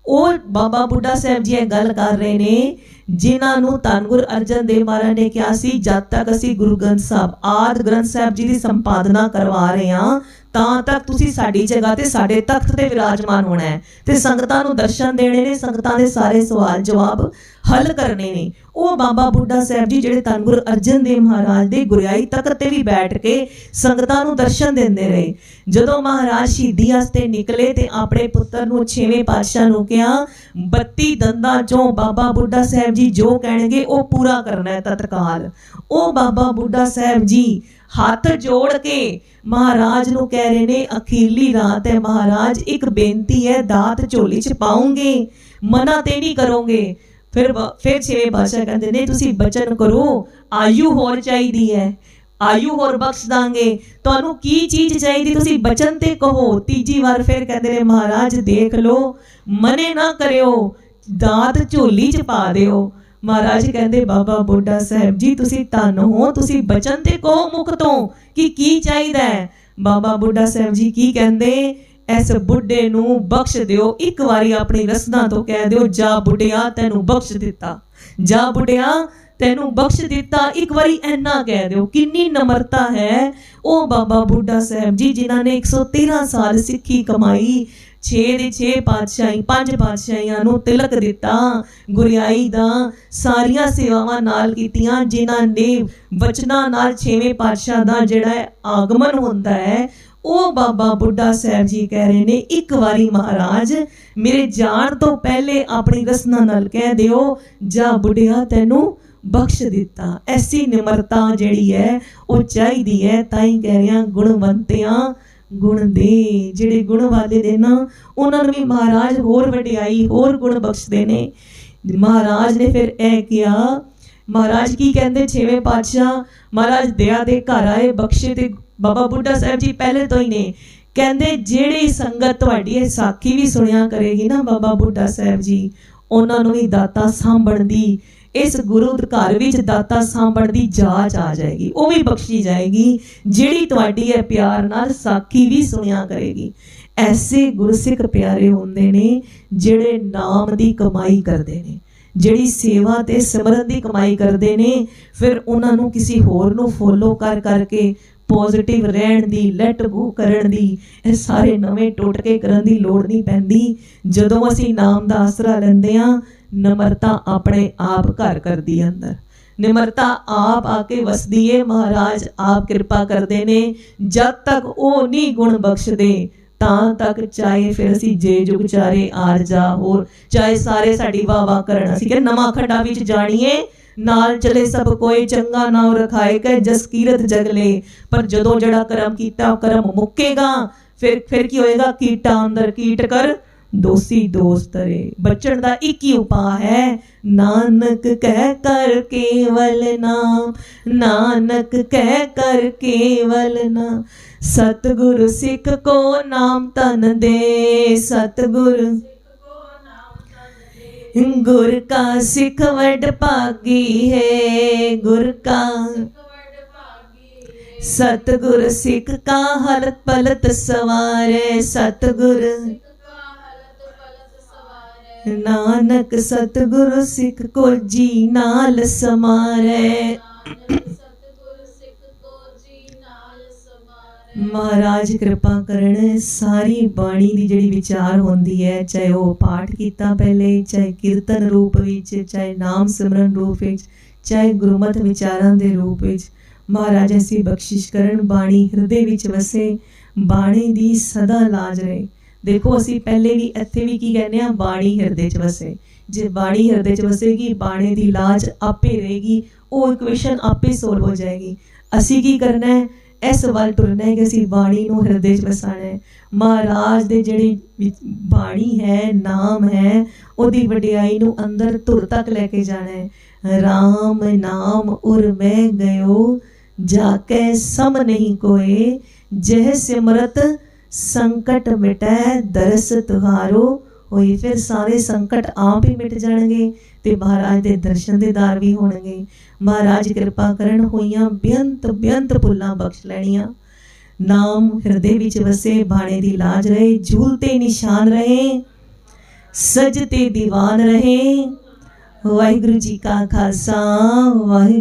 ਉਹ ਬਾਬਾ ਬੁੱਢਾ ਸਾਹਿਬ ਜੀ ਇਹ ਗੱਲ ਕਰ ਰਹੇ ਨੇ, ਜਿਨ੍ਹਾਂ ਨੂੰ ਧੰਨ ਅਰਜਨ ਦੇਵ ਮਹਾਰਾਜ ਨੇ ਕਿਹਾ ਸੀ, ਜਦ ਤੱਕ ਅਸੀਂ ਗੁਰੂ ਗ੍ਰੰਥ ਸਾਹਿਬ, ਆਦ ਗ੍ਰੰਥ ਸਾਹਿਬ ਜੀ ਦੀ ਸੰਪਾਦਨਾ ਕਰਵਾ ਰਹੇ ਹਾਂ, ਤਾਂ ਤੱਕ ਤੁਸੀਂ ਸਾਡੀ ਜਗ੍ਹਾ ਤੇ, ਸਾਡੇ ਤਖਤ ਤੇ ਵਿਰਾਜਮਾਨ ਹੋਣਾ ਹੈ। ਤੇ ਸੰਗਤਾਂ ਨੂੰ ਦਰਸ਼ਨ ਦੇਣੇ ਨੇ, ਸੰਗਤਾਂ ਦੇ ਸਾਰੇ ਸਵਾਲ ਜਵਾਬ ਹੱਲ ਕਰਨੇ ਨੇ। ਉਹ ਬਾਬਾ ਬੁੱਢਾ ਸਾਹਿਬ ਜੀ ਜਿਹੜੇ ਧੰਨ ਗੁਰੂ ਅਰਜਨ ਦੇਵ ਮਹਾਰਾਜ ਦੇ ਗੁਰਿਆਈ ਤਖਤ ਤੇ ਵੀ ਬੈਠ ਕੇ ਸੰਗਤਾਂ ਨੂੰ ਦਰਸ਼ਨ ਦਿੰਦੇ ਰਹੇ। ਜਦੋਂ ਮਹਾਰਾਜ ਸ਼ਹੀਦੀ ਵਾਸਤੇ ਨਿਕਲੇ ਤੇ ਆਪਣੇ ਪੁੱਤਰ ਨੂੰ ਛੇਵੇਂ ਪਾਤਸ਼ਾਹ ਨੂੰ ਕਿਹਾ 32 ਦੰਦਾਂ ਚੋਂ ਬਾਬਾ ਬੁੱਢਾ ਸਾਹਿਬ ਜੀ ਜੋ ਕਹਿਣਗੇ ਉਹ ਪੂਰਾ ਕਰਨਾ ਹੈ ਤਤਕਾਲ। ਉਹ ਬਾਬਾ ਬੁੱਢਾ ਸਾਹਿਬ ਜੀ ਹੱਥ ਜੋੜ ਕੇ ਮਹਾਰਾਜ ਨੂੰ ਕਹਿ ਰਹੇ ਨੇ, ਅਖੀਰਲੀ ਰਾਤ ਹੈ ਮਹਾਰਾਜ, ਇੱਕ ਬੇਨਤੀ ਹੈ, ਦਾਤ ਝੋਲੀ ਚ ਪਾਉਂਗੇ, ਮਨਾ ਤੇ ਨਹੀਂ ਕਰੋਗੇ। ਫਿਰ ਫਿਰ ਛੇਵੇਂ ਬਾਦਸ਼ਾਹ ਕਹਿੰਦੇ ਨੇ ਤੁਸੀਂ ਬਚਨ ਕਰੋ। ਆਯੂ ਹੋਰ ਚਾਹੀਦੀ ਹੈ। ਆਯੂ ਹੋਰ ਬਖਸ਼ ਦਾਂਗੇ। ਤੁਹਾਨੂੰ ਕੀ ਚੀਜ਼ ਚਾਹੀਦੀ, ਤੁਸੀਂ ਬਚਨ ਤੇ ਕਹੋ। ਤੀਜੀ ਵਾਰ ਫਿਰ ਕਹਿੰਦੇ ਨੇ, ਮਹਾਰਾਜ, ਦੇਖ ਲਓ। ਮਨੇ ਨਾ ਕਰਿਓ। ਦਾਤ ਝੋਲੀ ਚ ਪਾ ਦਿਓ। ਮਹਾਰਾਜ ਕਹਿੰਦੇ, ਬਾਬਾ ਬੁੱਢਾ ਸਾਹਿਬ ਜੀ, ਤੁਸੀਂ ਧਨ ਹੋ। ਤੁਸੀਂ ਬਚਨ ਤੇ ਕਹੋ ਮੁਖ ਤੋਂ ਕਿ ਕੀ ਚਾਹੀਦਾ ਹੈ? ਬਾਬਾ ਬੁੱਢਾ ਸਾਹਿਬ ਜੀ ਕੀ ਕਹਿੰਦੇ ਇਸ ਬੁੱਢੇ ਨੂੰ ਬਖਸ਼ ਦਿਓ। ਇੱਕ ਵਾਰੀ ਆਪਣੀ ਰਸਨਾ ਤੋਂ ਕਹਿ ਦਿਓ, ਜਾ ਬੁੱਢਿਆ, ਤੈਨੂੰ ਬਖਸ਼ ਦਿੱਤਾ। ਜਾ ਬੁੱਢਿਆ, ਤੈਨੂੰ ਬਖਸ਼ ਦਿੱਤਾ। ਇੱਕ ਵਾਰੀ ਐਨਾ ਕਹਿ ਦਿਓ, ਕਿੰਨੀ ਨਮਰਤਾ ਹੈ। ਉਹ ਬਾਬਾ ਬੁੱਢਾ ਸਾਹਿਬ ਜੀ, ਜਿਨ੍ਹਾਂ ਨੇ 113 ਸਾਲ ਸਿੱਖੀ ਕਮਾਈ 6 ਦੇ 6 ਪਾਤਸ਼ਾਹੀ, ਪੰਜ ਪਾਤਸ਼ਾਹੀਆਂ ਨੂੰ ਤਿਲਕ ਦਿੱਤਾ, ਗੁਰਿਆਈ ਦਾ, ਸਾਰੀਆਂ ਸੇਵਾਵਾਂ ਨਾਲ ਕੀਤੀਆਂ, ਜਿਨ੍ਹਾਂ ਨੇ ਵਚਨਾਂ ਨਾਲ ਛੇਵੇਂ ਪਾਤਸ਼ਾਹ ਦਾ ਜਿਹੜਾ ਹੈ, ਆਗਮਨ ਹੁੰਦਾ ਹੈ ਉਹ ਬਾਬਾ ਬੁੱਢਾ ਸਾਹਿਬ ਜੀ ਕਹਿ ਰਹੇ ਨੇ, ਇੱਕ ਵਾਰੀ ਮਹਾਰਾਜ, ਮੇਰੇ ਜਾਣ ਤੋਂ ਪਹਿਲੇ ਆਪਣੀ ਰਸਨਾ ਨਾਲ ਕਹਿ ਦਿਓ, ਜਾ ਬੁੱਢਿਆ ਤੈਨੂੰ ਬਖਸ਼ ਦਿੱਤਾ। ਐਸੀ ਨਿਮਰਤਾ ਜਿਹੜੀ ਹੈ, ਉਹ ਚਾਹੀਦੀ ਹੈ, ਤਾਂ ਹੀ ਕਹਿ ਰਿਹਾ, ਗੁਣਵੰਤਿਆਂ ਗੁਣ ਦੇ। ਜਿਹੜੇ ਗੁਣ ਵਾਲੇ ਦੇ ਨਾ, ਉਹਨਾਂ ਨੂੰ ਵੀ ਮਹਾਰਾਜ ਹੋਰ ਵਡਿਆਈ, ਹੋਰ ਗੁਣ ਬਖਸ਼ਦੇ ਨੇ। ਮਹਾਰਾਜ ਨੇ ਫਿਰ ਇਹ ਕਿਹਾ ਮਹਾਰਾਜ ਕੀ ਕਹਿੰਦੇ? ਛੇਵੇਂ ਪਾਤਸ਼ਾਹ ਮਹਾਰਾਜ ਦਇਆ ਦੇ ਘਰ ਆਏ, ਬਖਸ਼ੇ ਤੇ ਬਾਬਾ ਬੁੱਢਾ ਸਾਹਿਬ ਜੀ ਪਹਿਲੇ ਤੋਂ ਹੀ ਨੇ। ਕਹਿੰਦੇ, ਜਿਹੜੀ ਸੰਗਤ ਤੁਹਾਡੀ ਇਹ ਸਾਖੀ ਵੀ ਸੁਣਿਆ ਕਰੇਗੀ ਨਾ ਬਾਬਾ ਬੁੱਢਾ ਸਾਹਿਬ ਜੀ, ਉਹਨਾਂ ਨੂੰ ਵੀ ਦਾਤਾ ਸਾਂਭਣ ਦੀ, ਇਸ ਗੁਰੂ ਘਰ ਵਿੱਚ ਦਾਤਾ ਸਾਂਭਣ ਦੀ ਜਾਚ ਆ ਜਾਏਗੀ, ਉਹ ਵੀ ਬਖਸ਼ੀ ਜਾਏਗੀ, ਜਿਹੜੀ ਤੁਹਾਡੀ ਹੈ ਪਿਆਰ ਨਾਲ ਸਾਖੀ ਵੀ ਸੁਣਿਆ ਕਰੇਗੀ। ਐਸੇ ਗੁਰਸਿੱਖ ਪਿਆਰੇ ਹੁੰਦੇ ਨੇ, ਜਿਹੜੇ ਨਾਮ ਦੀ ਕਮਾਈ ਕਰਦੇ ਨੇ। ਜਿਹੜੀ ਸੇਵਾ ਤੇ ਸਿਮਰਨ ਦੀ ਕਮਾਈ ਕਰਦੇ ਨੇ, ਫਿਰ ਉਹਨਾਂ ਨੂੰ ਕਿਸੇ ਹੋਰ ਨੂੰ ਫੋਲੋ ਕਰ ਕਰਕੇ ਪੋਜ਼ਿਟਿਵ ਰਹਿਣ ਦੀ ਲੈਟ ਗੋ ਕਰਨ ਦੀ, ਇਹ ਸਾਰੇ ਨਵੇਂ ਟੋਟਕੇ ਕਰਨ ਦੀ ਲੋੜ ਨਹੀਂ ਪੈਂਦੀ। ਜਦੋਂ ਅਸੀਂ ਨਾਮ ਦਾ ਆਸਰਾ ਲੈਂਦੇ ਆ ਨਮਰਤਾ ਆਪਣੇ ਆਪ ਘਰ ਕਰਦੀ ਹੈ ਅੰਦਰ। ਨਿਮਰਤਾ ਆਪ ਆ ਕੇ ਵਸਦੀ ਏ, ਮਹਾਰਾਜ ਆਪ ਕਿਰਪਾ ਕਰਦੇ ਨੇ, ਜਦ ਤੱਕ ਉਹ ਨਹੀਂ ਗੁਣ ਬਖਸ਼ਦੇ ਤਾਂ ਤੱਕ ਚਾਹੇ ਫਿਰ ਅਸੀਂ ਜੇ ਜੁਗ ਚਾਰੇ ਆਰ ਹੋਰ, ਚਾਹੇ ਸਾਰੇ ਸਾਡੀ ਵਾਹ ਕਰਨ। ਅਸੀਂ ਕਿ ਨਵਾਂ ਖੱਡਾ ਵਿੱਚ ਜਾਣੀਏ, ਨਾਲ ਚਲੇ ਸਭ ਕੋਈ ਚੰਗਾ ਨਾਮ ਰਖਾਏ ਕੈ ਜਸ ਕੀਰਤ ਜਗਲੇ ਪਰ ਜਦੋਂ ਜਿਹੜਾ ਕਰਮ ਕੀਤਾ ਕਰਮ ਮੁੱਕੇਗਾ। ਫਿਰ ਫਿਰ ਕੀ ਹੋਏਗਾ? ਕੀਟਾ ਅੰਦਰ ਕੀਟ ਕਰ ਦੋਸੀ ਦੋਸਤ ਰੇ ਬਚਣ ਦਾ ਇੱਕ ਹੀ ਉਪਾਅ ਹੈ, ਨਾਨਕ ਕਹਿ ਕਰ ਕੇਵਲ ਨਾਮ, ਨਾਨਕ ਕਹਿ ਕਰ ਕੇਵਲ ਨਾਮ। ਸਤਿਗੁਰ ਸਿੱਖ ਕੋ ਨਾਮ ਤਨ ਦੇ, ਸਤਿਗੁਰ। ਗੁਰ ਕਾ ਸਿੱਖ ਵਡ ਭਾਗੀ ਹੈ, ਗੁਰ ਕਾ। ਸਤਿਗੁਰ ਸਿੱਖ ਕਾ ਹਲਤ ਪਲਤ ਸਵਾਰੇ, ਸਤਿਗੁਰ। ਨਾਨਕ ਸਤਿਗੁਰ ਸਿੱਖ ਕੋ ਜੀ ਨਾਲ ਸਮਾਰੇ। ਮਹਾਰਾਜ ਕਿਰਪਾ ਕਰਨ, ਸਾਰੀ ਬਾਣੀ ਦੀ ਜਿਹੜੀ ਵਿਚਾਰ ਹੁੰਦੀ ਹੈ, ਚਾਹੇ ਉਹ ਪਾਠ ਕੀਤਾ ਪਹਿਲੇ, ਚਾਹੇ ਕੀਰਤਨ ਰੂਪ ਵਿੱਚ, ਚਾਹੇ ਨਾਮ ਸਿਮਰਨ ਰੂਪ ਵਿੱਚ, ਚਾਹੇ ਗੁਰਮਤ ਵਿਚਾਰਾਂ ਦੇ ਰੂਪ ਵਿੱਚ, ਮਹਾਰਾਜ ਅਸੀਂ ਬਖਸ਼ਿਸ਼ ਕਰਨ, ਬਾਣੀ ਹਿਰਦੇ ਵਿੱਚ ਵਸੇ, ਬਾਣੀ ਦੀ ਸਦਾ ਲਾਜ ਰਹੇ। ਦੇਖੋ, ਅਸੀਂ ਪਹਿਲੇ ਵੀ ਇੱਥੇ ਵੀ ਕੀ ਕਹਿੰਦੇ ਆ ਬਾਣੀ ਹਿਰਦੇ 'ਚ ਵਸੇ। ਜੇ ਬਾਣੀ ਹਿਰਦੇ 'ਚ ਵਸੇਗੀ, ਬਾਣੀ ਦੀ ਲਾਜ ਆਪੇ ਰਹੇਗੀ, ਉਹ ਇਕੁਏਸ਼ਨ ਆਪੇ ਸੋਲਵ ਹੋ ਜਾਏਗੀ। ਅਸੀਂ ਕੀ ਕਰਨਾ ਹੈ? ਇਸ ਵੱਲ ਤੁਰਨਾ ਹੈ ਕਿ ਅਸੀਂ ਬਾਣੀ ਨੂੰ ਹਿਰਦੇ 'ਚ ਵਸਾਣਾ ਹੈ ਮਹਾਰਾਜ ਦੇ ਜਿਹੜੀ ਬਾਣੀ ਹੈ, ਨਾਮ ਹੈ, ਉਹਦੀ ਵਡਿਆਈ ਨੂੰ ਅੰਦਰ ਧੁਰ ਤੱਕ ਲੈ ਕੇ ਜਾਣਾ ਹੈ। RAM ਨਾਮ ਉਰ ਮੈਂ ਗਇਓ ਜਾ ਕੇ ਸਮ ਨਹੀਂ ਕੋਏ, ਜਹ ਸਿਮਰਤ ਸੰਕਟ ਮਿਟੈ, ਦਰਸ ਤੁਹਾਰੋ। ਹੋਈ ਫਿਰ ਸਾਰੇ ਸੰਕਟ ਆਪ ਹੀ ਮਿਟ ਜਾਣਗੇ। ਤੇ ਮਹਾਰਾਜ ਦੇ ਦਰਸ਼ਨ ਦੇਦਾਰ ਵੀ ਹੋਣਗੇ। ਮਹਾਰਾਜ ਕਿਰਪਾ ਕਰਨ ਹੋਈਆਂ ਬੇਅੰਤ ਬੇਅੰਤ ਭੁੱਲਾਂ ਬਖਸ਼ ਲੈਣੀਆਂ। ਨਾਮ ਹਿਰਦੇ ਵਿੱਚ ਵਸੇ, ਬਾਣੇ ਦੀ ਲਾਜ ਰਹੇ, ਝੂਲ ਤੇ ਨਿਸ਼ਾਨ ਰਹੇ, ਸਜ ਤੇ ਦੀਵਾਨ ਰਹੇ। ਵਾਹਿਗੁਰੂ ਜੀ ਕਾ ਖਾਲਸਾ ਵਾਹਿਗੁਰੂ